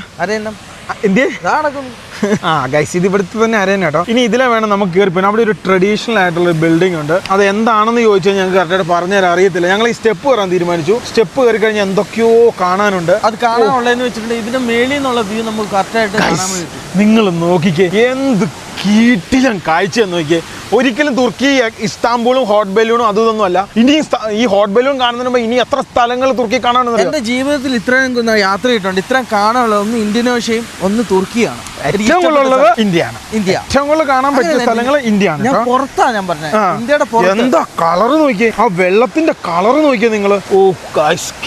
ആ, ഗൈസ് ഇത് ഇവിടുത്തെ തന്നെ അറിയാൻ കേട്ടോ? ഇനി ഇതിലെ വേണം നമുക്ക് കയറി പിന്നെ അവിടെ ഒരു ട്രഡീഷണൽ ആയിട്ടുള്ള ഒരു ബിൽഡിംഗ് ഉണ്ട്. അത് എന്താണെന്ന് ചോദിച്ചാൽ ഞങ്ങൾക്ക് കറക്റ്റായിട്ട് പറഞ്ഞു അറിയത്തില്ല. ഞങ്ങൾ ഈ സ്റ്റെപ്പ് കയറാൻ തീരുമാനിച്ചു. സ്റ്റെപ്പ് കയറി കഴിഞ്ഞാൽ എന്തൊക്കെയോ കാണാനുണ്ട്. അത് കാണാനുള്ളതെന്ന് വെച്ചിട്ടുണ്ടെങ്കിൽ ഇതിന്റെ മേളിൽ നിന്നുള്ള വ്യൂ നമുക്ക് കറക്റ്റായിട്ട്. നിങ്ങൾ നോക്കിക്കേ. എന്ത് കീട്ടിലും കാഴ്ച നോക്കിയേ. ഒരിക്കലും തുർക്കി ഇസ്താംബൂളും ഹോട്ട് ബലൂണും അതും ഒന്നും അല്ല ഇനി ഈ ഹോട്ട് ബലൂൺ കാണുന്നതിന് മുമ്പ് ഇനി എത്ര സ്ഥലങ്ങൾ തുർക്കി കാണാൻ എന്റെ ജീവിതത്തിൽ ഇത്രയും യാത്ര ചെയ്തിട്ടുണ്ട്. ഇത്രയും കാണാനുള്ള ഒന്ന് ഇന്തോനേഷ്യയും ഒന്ന് തുർക്കിയാണ്. ഏറ്റവും കൂടുതലുള്ളത് ഇന്ത്യയാണ്. ഇന്ത്യ. ഏറ്റവും കൂടുതൽ കാണാൻ പറ്റിയ സ്ഥലങ്ങൾ ഇന്ത്യയാണ് ഞാൻ. പുറത്താ ഞാൻ പറഞ്ഞത്. ഇന്ത്യയുടെ എന്താ കളർ നോക്കിയേ? ആ വെള്ളത്തിന്റെ കളർ നോക്കിയേ നിങ്ങൾ ഓ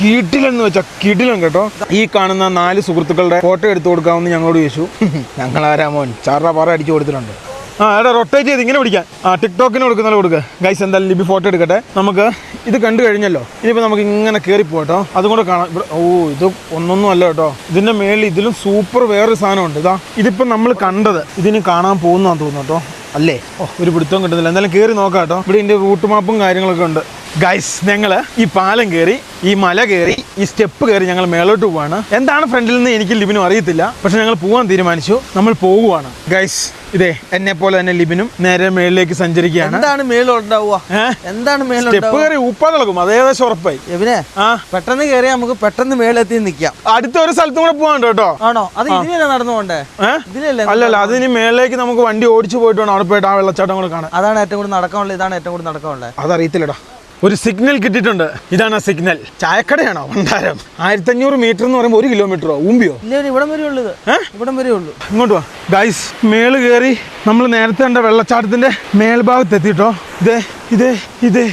കിടിലെന്ന് വെച്ചാ കിടിലം കേട്ടോ. ഈ കാണുന്ന നാല് സുഹൃത്തുക്കളുടെ ഫോട്ടോ എടുത്തു കൊടുക്കാമെന്ന് ഞങ്ങളോട് ചോദിച്ചു. (laughs) ഞങ്ങൾ ആരാമോൻ ചാറ പാറ അടിച്ചു കൊടുത്തിട്ടുണ്ട്. ആ എടാ റൊട്ടേറ്റ് ചെയ്ത് ഇങ്ങനെ പിടിക്കാം. ആ ടിക്ടോക്കിന് കൊടുക്കുന്ന കൊടുക്കുക ഗൈസ് എന്തായാലും ലിബി ഫോട്ടോ എടുക്കട്ടെ. നമുക്ക് ഇത് കണ്ടു കഴിഞ്ഞല്ലോ. ഇനിയിപ്പോൾ നമുക്ക് ഇങ്ങനെ കയറി പോട്ടോ അതുകൊണ്ട് കാണാം. ഇവിടെ ഓ ഇത് ഒന്നൊന്നും അല്ല കേട്ടോ ഇതിന്റെ മേളിൽ ഇതിലും സൂപ്പർ വേറൊരു സാധനമുണ്ട്. ഇതാ ഇതിപ്പോൾ നമ്മൾ കണ്ടത്. ഇതിന് കാണാൻ പോകുന്നതാണെന്ന് തോന്നുന്നു കേട്ടോ അല്ലേ? ഓ ഒരു പിടുത്തവും കിട്ടുന്നില്ല. എന്തായാലും കയറി നോക്കാം കേട്ടോ ഇവിടെ ഇതിന്റെ റൂട്ട് മാപ്പും കാര്യങ്ങളൊക്കെ ഉണ്ട്. ഗൈസ് ഞങ്ങൾ ഈ പാലം കയറി ഈ മല കയറി ഈ സ്റ്റെപ്പ് കയറി ഞങ്ങൾ മേളോട്ട് പോവാണ്. എന്താണ് ഫ്രണ്ടിൽ നിന്ന് എനിക്ക് ലിബിനും അറിയത്തില്ല പക്ഷെ ഞങ്ങൾ പോകാൻ തീരുമാനിച്ചു. നമ്മൾ പോവുകയാണ് ഗൈസ് ഇതേ എന്നെ പോലെ തന്നെ ലിബിനും നേരെ മേളിലേക്ക് സഞ്ചരിക്കുകയാണ്. എന്താണ് മേലുണ്ടാവുക ഏ? എന്താണ് സ്റ്റെപ്പ് കയറി ഊപ്പാൻ നടക്കും അത് ഏകദേശം ഉറപ്പായി. എവിനെ ആ. പെട്ടെന്ന് കയറി നമുക്ക് പെട്ടെന്ന് മേളിലെത്തി നിൽക്കാം. അടുത്ത ഒരു സ്ഥലത്തും കൂടെ പോകാൻ കേട്ടോ. ആണോ? അത് ഇതിനല്ലേ നടന്നു പോണ്ടേ? അല്ലല്ല ഇതിലല്ലേ അല്ലല്ല അതിന് മേളിലേക്ക് നമുക്ക് വണ്ടി ഓടിച്ചു പോയിട്ട് വേണം അവിടെ പോയിട്ട് ആ വെള്ളച്ചാട്ടം കൂടെ കാണാൻ. അതാണ് ഏറ്റവും കൂടുതൽ നടക്കാനുള്ളത് ഇതാണ് ഏറ്റവും കൂടുതൽ നടക്കാനുള്ളത്. അതറിയത്തില്ലടാ. ഒരു സിഗ്നൽ കിട്ടിയിട്ടുണ്ട്. ഇതാണ് ആ സിഗ്നൽ. ചായക്കടയാണോ? ഭണ്ഡാരം. ആയിരത്തഞ്ഞൂറ് മീറ്റർ എന്ന് പറയുമ്പോൾ ഒരു കിലോമീറ്ററോ ഊമ്പിയോ? ഇവിടം വരെ ഉള്ളത്? ഇവിടം വരെ ഉള്ളൂ. ഇങ്ങോട്ട് വാ. ഗൈസ് മേൾ കയറി നമ്മൾ നേരത്തെ കണ്ട വെള്ളച്ചാട്ടത്തിന്റെ മേൽഭാഗത്ത് എത്തിയിട്ടോ ഇതേ ഇതേ ഇതേ.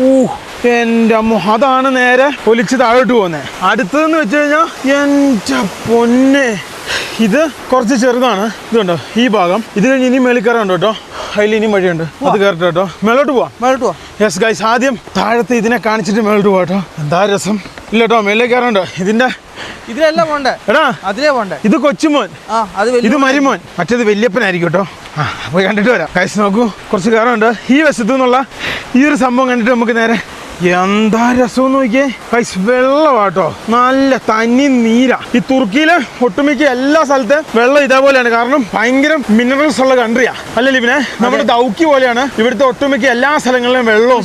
ഊ എന്റെ അമ്മ. അതാണ് നേരെ ഒലിച്ച് താഴോട്ട് പോകുന്നത് അടുത്തതെന്ന് വെച്ച് കഴിഞ്ഞാൽ എന്റെ പൊന്നെ. ഇത് കുറച്ച് ചെറുതാണ്. ഇതുണ്ടോ ഈ ഭാഗം. ഇത് കഴിഞ്ഞ് ഇനി മേളിൽ കയറാണ്ട് കേട്ടോ അതിൽ ഇനിയും വഴിയുണ്ട്. അത് കയറട്ടെ കേട്ടോ മേലോട്ട് പോവാം. മേലോട്ട് പോവാം. യെസ് ഗൈസ് ആദ്യം താഴത്തെ ഇതിനെ കാണിച്ചിട്ട് മേലോട്ട് പോവാം കേട്ടോ എന്താ രസം? ഇല്ല കേട്ടോ മേളിലേക്ക് കയറാണ്ട് ഇതിന്റെ ഇതിലെല്ലാം പോണ്ടേ? എടാ അതിലേ പോണ്ടേ? ഇത് കൊച്ചുമോൻ. ഇത് മരിമോൻ. മറ്റേത് വല്യപ്പനായിരിക്കും കേട്ടോ ആ പോയി കണ്ടിട്ട് വരാം. കൈസ് നോക്കൂ. കുറച്ച് കയറുണ്ട് ഈ വശത്തു നിന്നുള്ള ഈ ഒരു സംഭവം കണ്ടിട്ട് നമുക്ക് നേരെ എന്താ രസം നോക്കിയേ? പൈസ് വെള്ളമാട്ടോ. നല്ല തനി നീര. ഈ തുർക്കിയിലെ ഒട്ടുമിക്ക എല്ലാ സ്ഥലത്തെ വെള്ളം ഇതേപോലെയാണ്. കാരണം ഭയങ്കര മിനറൽസ് ഉള്ള കൺട്രിയാ അല്ലല്ലേ പിന്നെ നമ്മുടെ ദൗക്കി പോലെയാണ് ഇവിടുത്തെ ഒട്ടുമിക്ക എല്ലാ സ്ഥലങ്ങളിലും വെള്ളവും.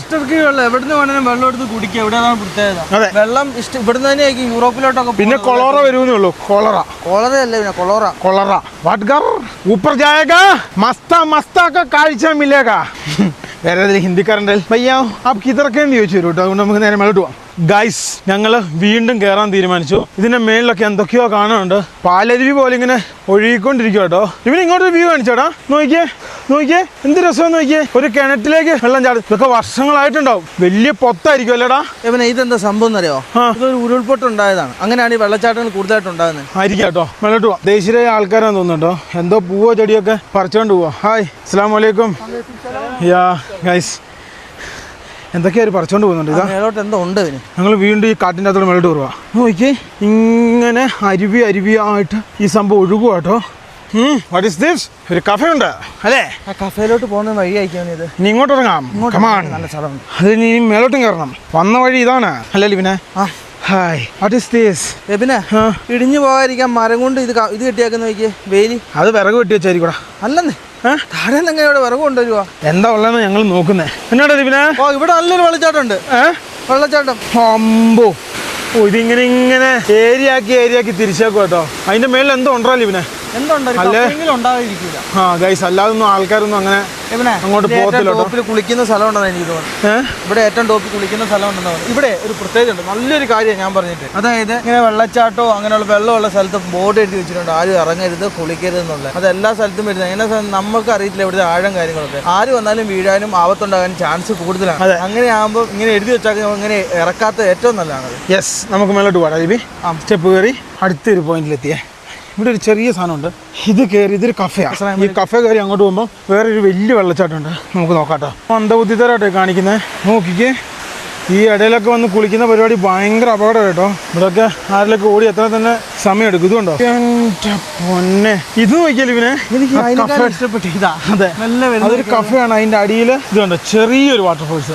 എവിടുന്ന് വേണമെങ്കിലും വെള്ളം എടുത്ത് കുടിക്കുക ഇവിടെയാണ് പ്രത്യേകത. അതെ. വെള്ളം ഇഷ്ടം ഇവിടുന്ന് തന്നെയായിരിക്കും യൂറോപ്പിലോട്ടൊക്കെ പിന്നെ കൊളോറ വരുമെന്നേ ഉള്ളൂ. കൊളറ. കൊളറ അല്ലേ പിന്നെ കൊളോറ? കൊളറ. വാട്ട്ഗർ. ഊപ്പർ ജായക മസ്ത മസ്ത കാഴ്ച മില്ലേക്കാ വേറെ ഏതെങ്കിലും ഹിന്ദിക്കാരുണ്ടെങ്കിൽ ഭയ്യ ആപ്പ് കിതറൊക്കെ എന്ന് ചോദിച്ചു വരും കേട്ടോ അതുകൊണ്ട് നമുക്ക് നേരെ മേലോട്ട് പോവാം. ഗൈസ് ഞങ്ങൾ വീണ്ടും കയറാൻ തീരുമാനിച്ചു. ഇതിന്റെ മേളിലൊക്കെ എന്തൊക്കെയോ കാണാനുണ്ട്. പാലരുവി പോലെ ഇങ്ങനെ ഒഴുകിക്കൊണ്ടിരിക്കും കേട്ടോ ഇവന് ഇങ്ങോട്ടൊരു വ്യൂ കാണിച്ചോടാ. നോക്കിയേ നോക്കിയേ എന്ത് രസം നോക്കിയേ. ഒരു കിണറ്റിലേക്ക് വെള്ളം ചാടും. ഇതൊക്കെ വർഷങ്ങളായിട്ടുണ്ടാവും. വലിയ പൊത്തായിരിക്കും അല്ലേടാ. ഇവനെ ഇതെന്താ സംഭവം എന്നറിയോ. ഇതൊരു ഉരുൾപൊട്ട് ഉണ്ടായതാണ് അങ്ങനെയാണ് ഈ വെള്ളച്ചാട്ടങ്ങൾ കൂടുതലായിട്ട് ഉണ്ടാകുന്നത് ആയിരിക്കും കേട്ടോ മേലോട്ട് പോവാം. ദേശീയ ആൾക്കാരാന്ന് തോന്നുന്നുണ്ടോ? എന്തോ പൂവോ ചെടിയൊക്കെ പറിച്ചോണ്ട് പോവാ. ഹായ് അസ്സാം വലൈക്കും യാ ഗൈസ് എന്തൊക്കെയാ പറിച്ചോണ്ട് പോകുന്നുണ്ട്? ഇതാ. മേലോട്ട് എന്തോ ഉണ്ട് ഞങ്ങൾ വീണ്ടും ഈ കാട്ടിന്റെ അകത്തോട് മേലോട്ട് വരുവാ നോക്കി. ഇങ്ങനെ അരുവി അരുവിയായിട്ട് ഈ സംഭവം ഒഴുകുക കേട്ടോ വാട്ട് ഈസ് ദിസ് ഒരു കഫ ഉണ്ട് അല്ലേ? ആ കഫേലോട്ട് പോകുന്ന ഇത്. ഇനി ഇങ്ങോട്ട് ഇറങ്ങാം. നല്ല സ്ഥലമുണ്ട്. അത് ഇനി മേലോട്ടും കയറണം. വന്ന വഴി ഇതാണ്. ആ. ഹായ് വാട്ട് ഈസ് ദിസ് ഇടിഞ്ഞു പോകാതിരിക്കാൻ മരം കൊണ്ട് ഇത് ഇത് കെട്ടിയാക്കുന്ന നോക്കിയേ. വേലി. അത് വിറക് വെട്ടി വെച്ചായിരിക്കൂടാ. അല്ലെന്നേ? താഴെ എങ്ങനെ ഇവിടെ വിറക് കൊണ്ടുവരുവാ എന്താ ഉള്ളതെന്ന് ഞങ്ങൾ നോക്കുന്നേ. എന്നാടാ ദിപിന? ഓ ഇവിടെ നല്ലൊരു വെള്ളച്ചാട്ടം ഉണ്ട് ഏ? വെള്ളച്ചാട്ടം. അമ്പോ. ഓ ഇതിങ്ങനെ ഇങ്ങനെ ഏരിയാക്കി ഏരിയാക്കി ഏരിയ തിരിച്ചേക്കും കേട്ടോ. അതിന്റെ മേളിൽ എന്തോ ഉണ്ടോ ഇവനെ അല്ലാതൊന്നും ആൾക്കാരൊന്നും അങ്ങനെ അങ്ങോട്ട് പോകത്തില്ല കുളിക്കുന്ന സ്ഥലമുണ്ടെന്ന് എനിക്ക് തോന്നുന്നു ഇവിടെ ഏറ്റവും ടോപ്പിൽ കുളിക്കുന്ന സ്ഥലമുണ്ടെന്ന് തോന്നുന്നു ഇവിടെ ഒരു പ്രത്യേകത ഉണ്ട് നല്ലൊരു കാര്യം ഞാൻ പറഞ്ഞിട്ട്. അതായത് ഇങ്ങനെ വെള്ളച്ചാട്ടോ അങ്ങനെയുള്ള വെള്ളമുള്ള സ്ഥലത്ത് ബോർഡ് എഴുതി വെച്ചിട്ടുണ്ട്. ആരും ഇറങ്ങരുത് കുളിക്കരുത് എന്നുള്ളത് അത് എല്ലാ സ്ഥലത്തും വരുന്നത്. അങ്ങനെ നമുക്ക് അറിയത്തില്ല ഇവിടുത്തെ ആഴം കാര്യങ്ങളൊക്കെ. ആര് വന്നാലും വീഴാനും ആപത്തുണ്ടാകാനും ചാൻസ് കൂടുതലാണ്. അതെ. അങ്ങനെ ആകുമ്പോൾ ഇങ്ങനെ എഴുതി വെച്ചാൽ ഇങ്ങനെ ഇറക്കാത്ത ഏറ്റവും നല്ലതാണ് യെസ് നമുക്ക് മേലോട്ട് പോകാം. സ്റ്റെപ്പ് കയറി അടുത്തൊരു പോയിന്റിലെത്തിയേ ഇവിടെ ഒരു ചെറിയ സാധനമുണ്ട്. ഇത് കയറി ഇതൊരു കഫയാണ് ഈ കഫ കയറി അങ്ങോട്ട് പോകുമ്പോൾ വേറൊരു വലിയ വെള്ളച്ചാട്ടമുണ്ട്. നമുക്ക് നോക്കാട്ടോ. മന്ദബുദ്ധിതരായിട്ടോ കാണിക്കുന്നത് നോക്കിക്കേ. ഈ ഇടയിലൊക്കെ വന്ന് കുളിക്കുന്ന പരിപാടി ഭയങ്കര അപകടം കേട്ടോ. ഇവിടെയൊക്കെ ആരിലൊക്കെ ഓടി എത്ര തന്നെ സമയം എടുക്കും ഇതുണ്ടോ? എന്റെ പൊന്നെ. ഇത് നോക്കിയാലും ഇവനെ? അതൊരു കഫയാണ് അതിന്റെ അടിയിൽ ഇതുണ്ട്. ചെറിയൊരു വാട്ടർഫോൾസ്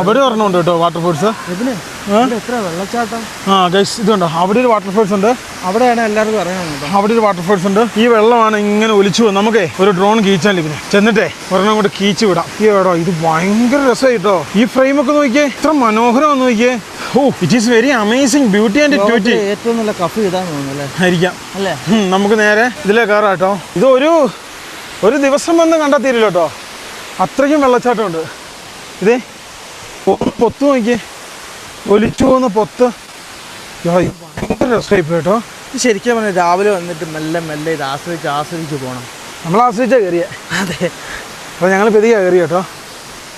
അവിടെ ഒരെണ്ണമുണ്ട് കേട്ടോ വാട്ടർഫോൾസ് ഇതിന് ഇവിടെ എത്ര? വെള്ളച്ചാട്ടം? ആ ഗൈസ് ഇതുണ്ടോ. അവിടെ ഒരു വാട്ടർഫോൾസ് ഉണ്ട്. അവിടെയാണ് എല്ലാവർക്കും അറിയണം അവിടെ ഒരു വാട്ടർഫോൾസ് ഉണ്ട്. ഈ വെള്ളമാണ് ഇങ്ങനെ ഒലിച്ചു പോകുന്നത്. നമുക്കേ ഒരു ഡ്രോൺ കീച്ചാൽ ഇവിടെ ചെന്നിട്ടേ ഒരെണ്ണം കൂടെ കീച്ച് വിടാം. ഈ എടോ ഇത് ഭയങ്കര രസമായിട്ടോ ഈ ഫ്രെയിം ഒക്കെ നോക്കിയേ ഇത്ര മനോഹരം നോക്കിയേ. ഓ it is very amazing beauty and beauty ഏറ്റവും നല്ല കഫ് ഇതാന്ന് തോന്നുന്നു അല്ലേ? ആയിരിക്കാം. അല്ലേ? നമുക്ക് നേരെ ഇതിലേ കയറാം കേട്ടോ ഇത് ഒരു ഒരു ദിവസം വന്ന് കണ്ടെത്തിയില്ല കേട്ടോ അത്രയ്ക്കും വെള്ളച്ചാട്ടമുണ്ട് ഇതേ പൊത്ത് നോക്കിയേ. ഒലിച്ചു പോകുന്ന പൊത്ത്. ഭയങ്കര രസമായി കേട്ടോ. ഇത് ശരിക്കും പറഞ്ഞാൽ രാവിലെ വന്നിട്ട് മെല്ലെ മെല്ലെ ഇത് ആസ്വദിച്ച് ആസ്വദിച്ച് പോകണം നമ്മൾ ആശ്രയിച്ചാ കയറിയ അതെ. അപ്പോൾ ഞങ്ങൾ പെരിയ കയറി കേട്ടോ.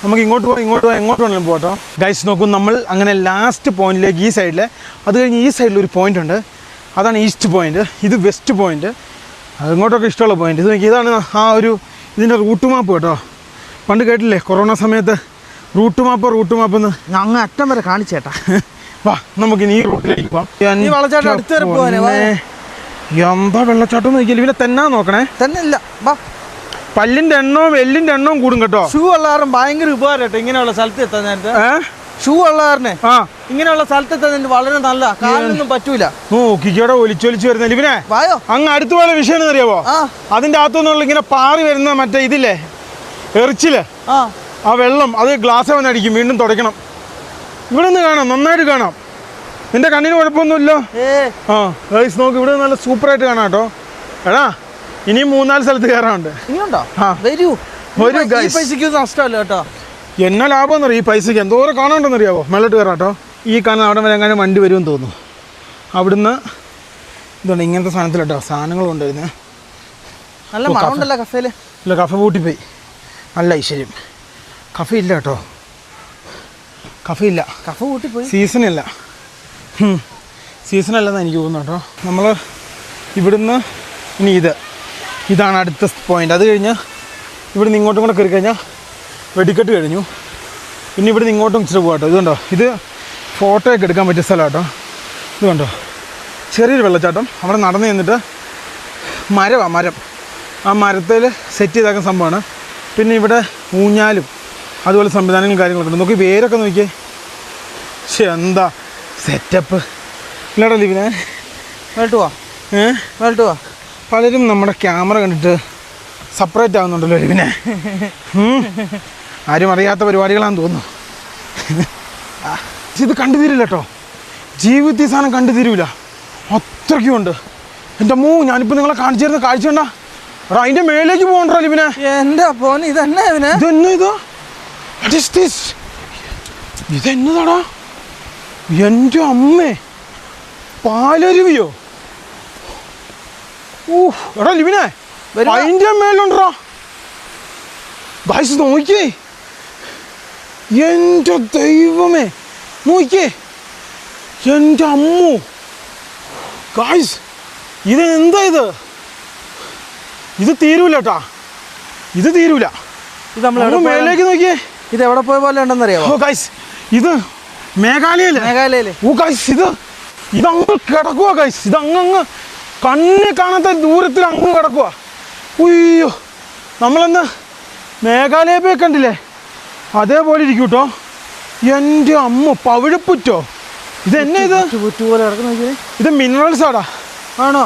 നമുക്ക് ഇങ്ങോട്ട് പോകാം ഇങ്ങോട്ട് പോകാം എങ്ങോട്ട് വേണമെങ്കിലും പോകട്ടോ ഗൈസ് നോക്കും നമ്മൾ അങ്ങനെ ലാസ്റ്റ് പോയിന്റിലേക്ക് ഈ സൈഡിൽ അത് കഴിഞ്ഞ് ഈ സൈഡിൽ ഒരു പോയിന്റ് ഉണ്ട്. അതാണ് ഈസ്റ്റ് പോയിന്റ് ഇത് വെസ്റ്റ് പോയിന്റ് അങ്ങോട്ടൊക്കെ ഇഷ്ടമുള്ള പോയിന്റ് ഇത് നോക്കി ഇതാണ് ആ ഒരു ഇതിന്റെ റൂട്ട് മാപ്പ് കേട്ടോ. പണ്ട് കേട്ടില്ലേ കൊറോണ സമയത്ത് റൂട്ട് മാപ്പ് റൂട്ട് മാപ്പ് എന്ന് അങ്ങ് അറ്റം വരെ കാണിച്ചേട്ടാ. (laughs) വാ നമുക്ക് ഇനി ഈ റൂട്ടിലേക്ക് പോവാം. എന്താ വെള്ളച്ചാട്ടം നോക്കിയാൽ ഇവനെ തെന്നാ നോക്കണേ. തന്നെ ഇല്ല വാ. പല്ലിന്റെ എണ്ണവും എല്ലിന്റെ എണ്ണവും കൂടും കേട്ടോ. ഷൂ ഉള്ള കാരണം ഭയങ്കര ഉപകാരം കേട്ടോ ഇങ്ങനെയുള്ള സ്ഥലത്ത് എത്താൻ നേരത്തെ. ഷൂ ഉള്ള കാരണേ ആ. ഇങ്ങനെയുള്ള സ്ഥലത്ത് എത്താൻ വളരെ നല്ല കാലൊന്നും പറ്റൂല. നോക്കിക്കോടെ ഒലിച്ചൊലിച്ച് വരുന്നില്ല ഇവനെ? വായോ? അങ്ങ് അടുത്ത പോലെ വിഷയം അറിയാവോ അതിന്റെ അകത്തുനിന്നുള്ള ഇങ്ങനെ പാറി വരുന്ന മറ്റേ ഇതില്ലേ? എറിച്ചിൽ. ആ വെള്ളം അത് ഗ്ലാസ് വന്നടിക്കും വീണ്ടും തുടയ്ക്കണം. ഇവിടെ നിന്ന് കാണാം നന്നായിട്ട് കാണാം. നിന്റെ കണ്ണിന് കുഴപ്പമൊന്നുമില്ലോ? ആ ഗൈസ് നോക്ക് ഇവിടെ നല്ല സൂപ്പറായിട്ട് കാണാം കേട്ടോ. എടാ ഇനിയും മൂന്നാൽ സ്ഥലത്ത് കയറാനുണ്ട്. വരൂ. വരൂ. പൈസക്ക് നഷ്ടമല്ല കേട്ടോ. എന്നാ ലാഭം എന്നറിയാം ഈ പൈസക്ക് എന്തോരം കാണാണ്ടെന്നറിയാവോ മേലോട്ട് കയറാം കേട്ടോ. ഈ കാണാൻ അവിടെ വരെ എങ്ങനെ വണ്ടി വരുമെന്ന് തോന്നുന്നു. അവിടുന്ന് ഇതുണ്ട് ഇങ്ങനത്തെ സാധനത്തിലോട്ടോ സാധനങ്ങൾ കൊണ്ടുവരുന്നത് നല്ല മണമുണ്ടല്ലോ കഫേൽ. ഇല്ല കഫ പൂട്ടിപ്പോയി. നല്ല ഐശ്വര്യം. കഫ ഇല്ല കേട്ടോ കഫ ഇല്ല കഫ ഇല്ല സീസൺ അല്ലെന്ന് എനിക്ക് തോന്നുന്നു കേട്ടോ. നമ്മൾ ഇവിടുന്ന് ഇനി ഇത്. ഇതാണ് അടുത്ത പോയിന്റ് അത് കഴിഞ്ഞ് ഇവിടുന്ന് ഇങ്ങോട്ടും കൂടെ കയറി കഴിഞ്ഞാൽ വെടിക്കെട്ട് കഴിഞ്ഞു. പിന്നെ ഇവിടുന്ന് ഇങ്ങോട്ടും ഇച്ചിരി പോകാം കേട്ടോ. ഇത് കണ്ടോ? ഇത് ഫോട്ടോ ഒക്കെ എടുക്കാൻ പറ്റിയ സ്ഥലം കേട്ടോ. ഇത് കണ്ടോ? ചെറിയൊരു വെള്ളച്ചാട്ടം. അവിടെ നടന്നു നിന്നിട്ട് മരമാണ് മരം. ആ മരത്തിൽ സെറ്റ് ചെയ്താക്കുന്ന സംഭവമാണ്. പിന്നെ ഇവിടെ ഊഞ്ഞാലും അതുപോലെ സംവിധാനങ്ങളും കാര്യങ്ങളൊക്കെ ഉണ്ട്. നോക്കി പേരൊക്കെ നോക്കിയേ. പക്ഷെ എന്താ? സെറ്റപ്പ് ഇല്ലടാ ലിവിനെ. മേളിട്ട് പോവാ. ഏ? പോവാ. പലരും നമ്മുടെ ക്യാമറ കണ്ടിട്ട് സെപ്പറേറ്റ് ആവുന്നുണ്ടല്ലോ ലിവിനെ. ആരും അറിയാത്ത പരിപാടികളാന്ന് തോന്നുന്നു. പക്ഷെ ഇത് കണ്ടു തീരില്ല കേട്ടോ ജീവിതത്തിൽ സാധനം കണ്ടു തീരൂല. അത്രയ്ക്കും ഉണ്ട്. എന്റെ മൂ ഞാനിപ്പോൾ നിങ്ങളെ കാണിച്ചിരുന്ന കാഴ്ച കണ്ടാ. അതിന്റെ അതിന്റെ മേലേക്ക് പോകണ്ടോ ലിവിനെ. എന്താ പോന്നെ ഇതന്നെ ഇവന് ഇതോ ഇത്? What is this? ഇതെന്നതാടാ? എന്റെ അമ്മേ. പാലരുവിയോ? ഊഹ് എടാ വരുവാ. അതിന്റെ മേലുണ്ടോ ഗായ്സ് നോക്കിയേ. എന്റെ ദൈവമേ നോക്കിയേ. എന്റെ അമ്മു. ഗായ്സ് ഇത് എന്താ ഇത്? ഇത് തീരൂല കേട്ടാ ഇത് തീരൂല. ഇത് നമ്മൾ മേലേക്ക് നോക്കിയേ. ഇത് എവിടെ പോയ പോലെ ഉണ്ടെന്നറിയാവോ ഓ ഗൈസ് ഇത് മേഘാലയല്ലേ മേഘാലയയിൽ. ഓ ഗൈസ് ഇത് ഇതങ്ങ് കിടക്കുക ഗൈസ് ഇത് അങ്ങ് കണ്ണി കാണാത്ത ദൂരത്തിൽ അങ്ങ് കിടക്കുക ഉയ്യോ. നമ്മളന്ന് മേഘാലയ പോയി കണ്ടില്ലേ? അതേപോലെ ഇരിക്കും കേട്ടോ എന്റെ അമ്മ പവിഴപ്പുറ്റോ? ഇത് എന്നെ ഇത്? പോലെ കിടക്കുന്ന ഇത് മിനറൽസ് ആടാ. ആണോ?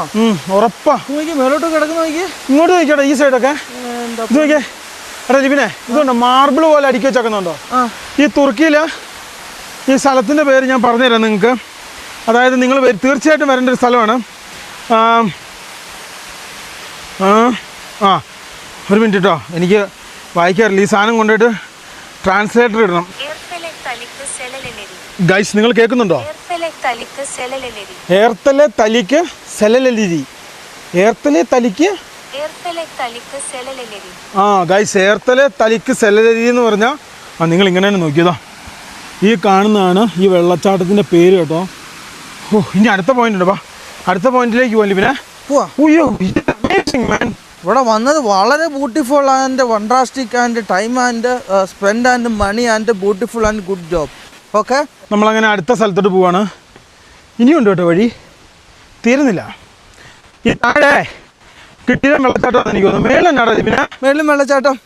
ഉറപ്പാ. മേലോട്ട് കിടക്കുന്ന നോക്കിയേ. ഇങ്ങോട്ട് നോക്കിയാടാ ഈ സൈഡൊക്കെ ഇത് നോക്കിയേ. എടാ ലിബിനെ ഇതുണ്ടോ? മാർബിൾ പോലെ അടുക്കി വെച്ചേക്കുന്നുണ്ടോ? ആ. ഈ തുർക്കിയിൽ ഈ സ്ഥലത്തിന്റെ പേര് ഞാൻ പറഞ്ഞുതരാം നിങ്ങൾക്ക്. അതായത് നിങ്ങൾ തീർച്ചയായിട്ടും വരേണ്ട ഒരു സ്ഥലമാണ്. ആ ആ ഒരു മിനിറ്റ് കേട്ടോ എനിക്ക് വായിക്കാറില്ല. ഈ സാധനം കൊണ്ടുപോയിട്ട് ട്രാൻസ്ലേറ്റർ ഇടണം. ഗൈസ് നിങ്ങൾ കേൾക്കുന്നുണ്ടോ. ഏർത്തലെ തലിക്ക് സെലലലിരി ഏർത്തലെ തലിക്ക്. ആ ഗൈസ് ഏർത്തലെ തലിക്ക് സെലലരി എന്ന് പറഞ്ഞാൽ ആ നിങ്ങൾ ഇങ്ങനെ തന്നെ നോക്കിയതാ. ഈ കാണുന്നതാണ് ഈ വെള്ളച്ചാട്ടത്തിന്റെ പേര് കേട്ടോ. ഓ ഇനി അടുത്ത പോയിന്റ് ഉണ്ട് വാ. അടുത്ത പോയിന്റിലേക്ക് പോകാൻ പിന്നെ. പോവാ. ഉയ്യോ അമേസിങ് മാൻ ഇവിടെ വന്നത് വളരെ beautiful and fantastic and time and spend and money and beautiful and good job okay നമ്മളങ്ങനെ അടുത്ത സ്ഥലത്തോട്ട് പോവാണ്. ഇനിയുണ്ട് കേട്ടോ വഴി? തീരുന്നില്ല. ഈ താഴെ. കിട്ടിയ വെള്ളച്ചാട്ടം എനിക്ക് തോന്നുന്നു മേലെന്നാടാ പിന്നെ മേളിലും വെള്ളച്ചാട്ടം.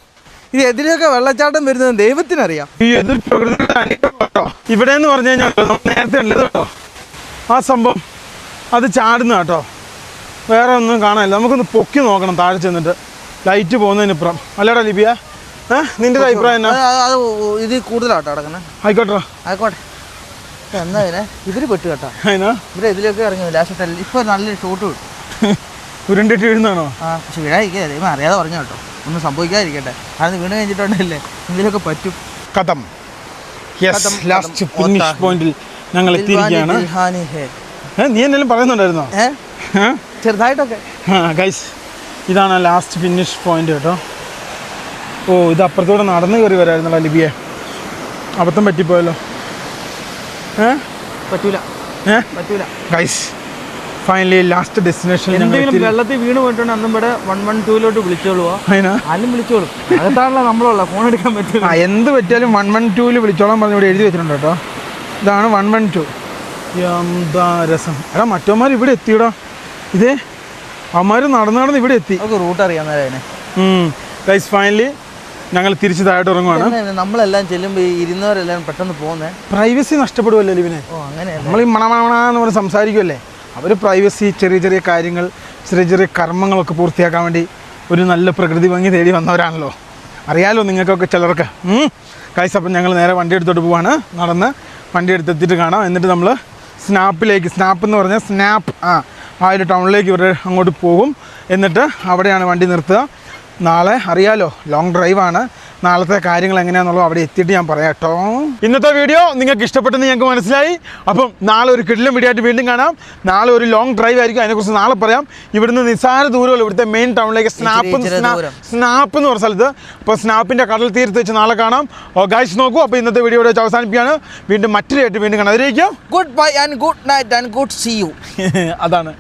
ഇത് എതിരെയൊക്കെ വെള്ളച്ചാട്ടം വരുന്നത് ദൈവത്തിനറിയാം. ഈ എതിർ പ്രകൃതിയുടെ ഇവിടെ എന്ന് പറഞ്ഞു കഴിഞ്ഞാൽ നേരത്തെ ഉള്ളത് കേട്ടോ. ആ സംഭവം അത് ചാടുന്ന കേട്ടോ. വേറെ ഒന്നും കാണാനില്ല. നമുക്കൊന്ന് പൊക്കി നോക്കണം താഴെ ചെന്നിട്ട്. ലൈറ്റ് പോകുന്നതിനിപ്പുറം അല്ലേടാ ലിബിയ? ഏ? നിന്റെ അഭിപ്രായം എന്നാ? അത് അത് ഇത് കൂടുതലാട്ടോ അടക്കണേ ആയിക്കോട്ടെ. ആയിക്കോട്ടെ. എന്നാ ഇതിനെ ഇവർ പെട്ട് കേട്ടോ. അതിനാ? ഇവർ ഇതിലേക്ക് ഇറങ്ങി ലാസ്റ്റ് ഇപ്പൊ നല്ലൊരു ഷോട്ട് കിട്ടും. (laughs) ഉരുണ്ടിട്ട് വീഴുന്നാണോ ആ പക്ഷെ വീഴാതിരിക്കുക ദൈവം അറിയാതെ പറഞ്ഞു കേട്ടോ. ഒന്നും സംഭവിക്കാതിരിക്കട്ടെ. അത് വീണ് കഴിഞ്ഞിട്ടുണ്ടല്ലേ എന്തെങ്കിലുമൊക്കെ പറ്റും. കഥം. യെസ് ലാസ്റ്റ് ഫിനിഷ് പോയിന്റിൽ ഞങ്ങൾ എത്തിയിരിക്കുകയാണ്. നീ എന്തെങ്കിലും പറയുന്നുണ്ടായിരുന്നോ? ചെറുതായിട്ടൊക്കെ. ഗൈസ് ഇതാണ് ലാസ്റ്റ് ഫിനിഷ് പോയിന്റ് കേട്ടോ. ഓ ഇത് അപ്പുറത്തൂടെ നടന്നു കയറി വരായിരുന്നല്ലോ ലിബിയെ. അബദ്ധം പറ്റിപ്പോയല്ലോ. ഏ? പറ്റൂല. ഏ? പറ്റൂല. ഗൈസ് ഫൈനലി ലാസ്റ്റ് ഡെസ്റ്റിനേഷൻ എന്തെങ്കിലും വെള്ളത്തിൽ വീണ് പോയിട്ടുണ്ടെങ്കിൽ അന്നും ഇവിടെ വൺ വൺ ടൂയിലോട്ട് വിളിച്ചോളും. അകത്താണല്ലോ നമ്മളുള്ള ഫോൺ എടുക്കാൻ പറ്റില്ല. ആ എന്ത് പറ്റിയാലും വൺ വൺ ടൂവിൽ വിളിച്ചോളാൻ പറഞ്ഞ് ഇവിടെ എഴുതി വെച്ചിട്ടുണ്ട് കേട്ടോ. ഇതാണ് വൺ വൺ ടു എന്താ രസം. എടാ മറ്റവന്മാർ ഇവിടെ എത്തിയടാ. ഇതേ അവന്മാർ നടന്ന് നടന്ന് ഇവിടെ എത്തി. നമുക്ക് റൂട്ട് അറിയാവുന്നതിനെ ഗൈസ് ഫൈനലി ഞങ്ങൾ തിരിച്ച് താഴോട്ട് ഇറങ്ങുവാണ്. നമ്മളെല്ലാം ചെല്ലുമ്പോൾ ഇരുന്നവരെല്ലാം പെട്ടെന്ന് പോകുന്നേ. പ്രൈവസി നഷ്ടപ്പെടുമല്ലോ ലിവിനെ? നമ്മൾ ഈ മണമണ എന്ന് പറഞ്ഞ് സംസാരിക്കുമല്ലേ അവർ പ്രൈവസി ചെറിയ ചെറിയ കാര്യങ്ങൾ ചെറിയ ചെറിയ കർമ്മങ്ങളൊക്കെ പൂർത്തിയാക്കാൻ വേണ്ടി ഒരു നല്ല പ്രകൃതി ഭംഗി തേടി വന്നവരാണല്ലോ. അറിയാലോ നിങ്ങൾക്കൊക്കെ ചിലർക്ക്. കായ്സ് അപ്പം ഞങ്ങൾ നേരെ വണ്ടി എടുത്തോട്ട് പോവാണ്. നടന്ന് വണ്ടി എടുത്തെത്തിയിട്ട് കാണാം. എന്നിട്ട് നമ്മൾ സ്നാപ്പിലേക്ക് സ്നാപ്പ് എന്ന് പറഞ്ഞാൽ സ്നാപ്പ് ആ ആ ഒരു ടൗണിലേക്ക് ഇവർ അങ്ങോട്ട് പോകും. എന്നിട്ട് അവിടെയാണ് വണ്ടി നിർത്തുക. നാളെ അറിയാലോ ലോങ് ഡ്രൈവാണ് നാളത്തെ കാര്യങ്ങൾ എങ്ങനെയാണെന്നുള്ളത് അവിടെ എത്തിയിട്ട് ഞാൻ പറയാം കേട്ടോ. ഇന്നത്തെ വീഡിയോ നിങ്ങൾക്ക് ഇഷ്ടപ്പെട്ടെന്ന് ഞങ്ങൾക്ക് മനസ്സിലായി. അപ്പം നാളെ ഒരു കിടിലും വീഡിയോ ആയിട്ട് വീണ്ടും കാണാം. നാളെ ഒരു ലോങ് ഡ്രൈവ് ആയിരിക്കും. അതിനെക്കുറിച്ച് നാളെ പറയാം. ഇവിടുന്ന് നിസ്സാര ദൂരമല്ല ഇവിടുത്തെ മെയിൻ ടൗണിലേക്ക് സ്നാപ്പ് സ്നാപ്പ് എന്ന് പറഞ്ഞ സ്ഥലത്ത്. അപ്പോൾ സ്നാപ്പിന്റെ കടൽ തീരത്ത് വെച്ച് നാളെ കാണാം. ഗായ്സ് നോക്കൂ. അപ്പോൾ ഇന്നത്തെ വീഡിയോ ഇവിടെ വെച്ച് അവസാനിപ്പിക്കുകയാണ്. വീണ്ടും മറ്റൊരു ആയിട്ട് വീണ്ടും കാണാം. അതിലേക്ക് good bye and good night and good see you അതാണ്.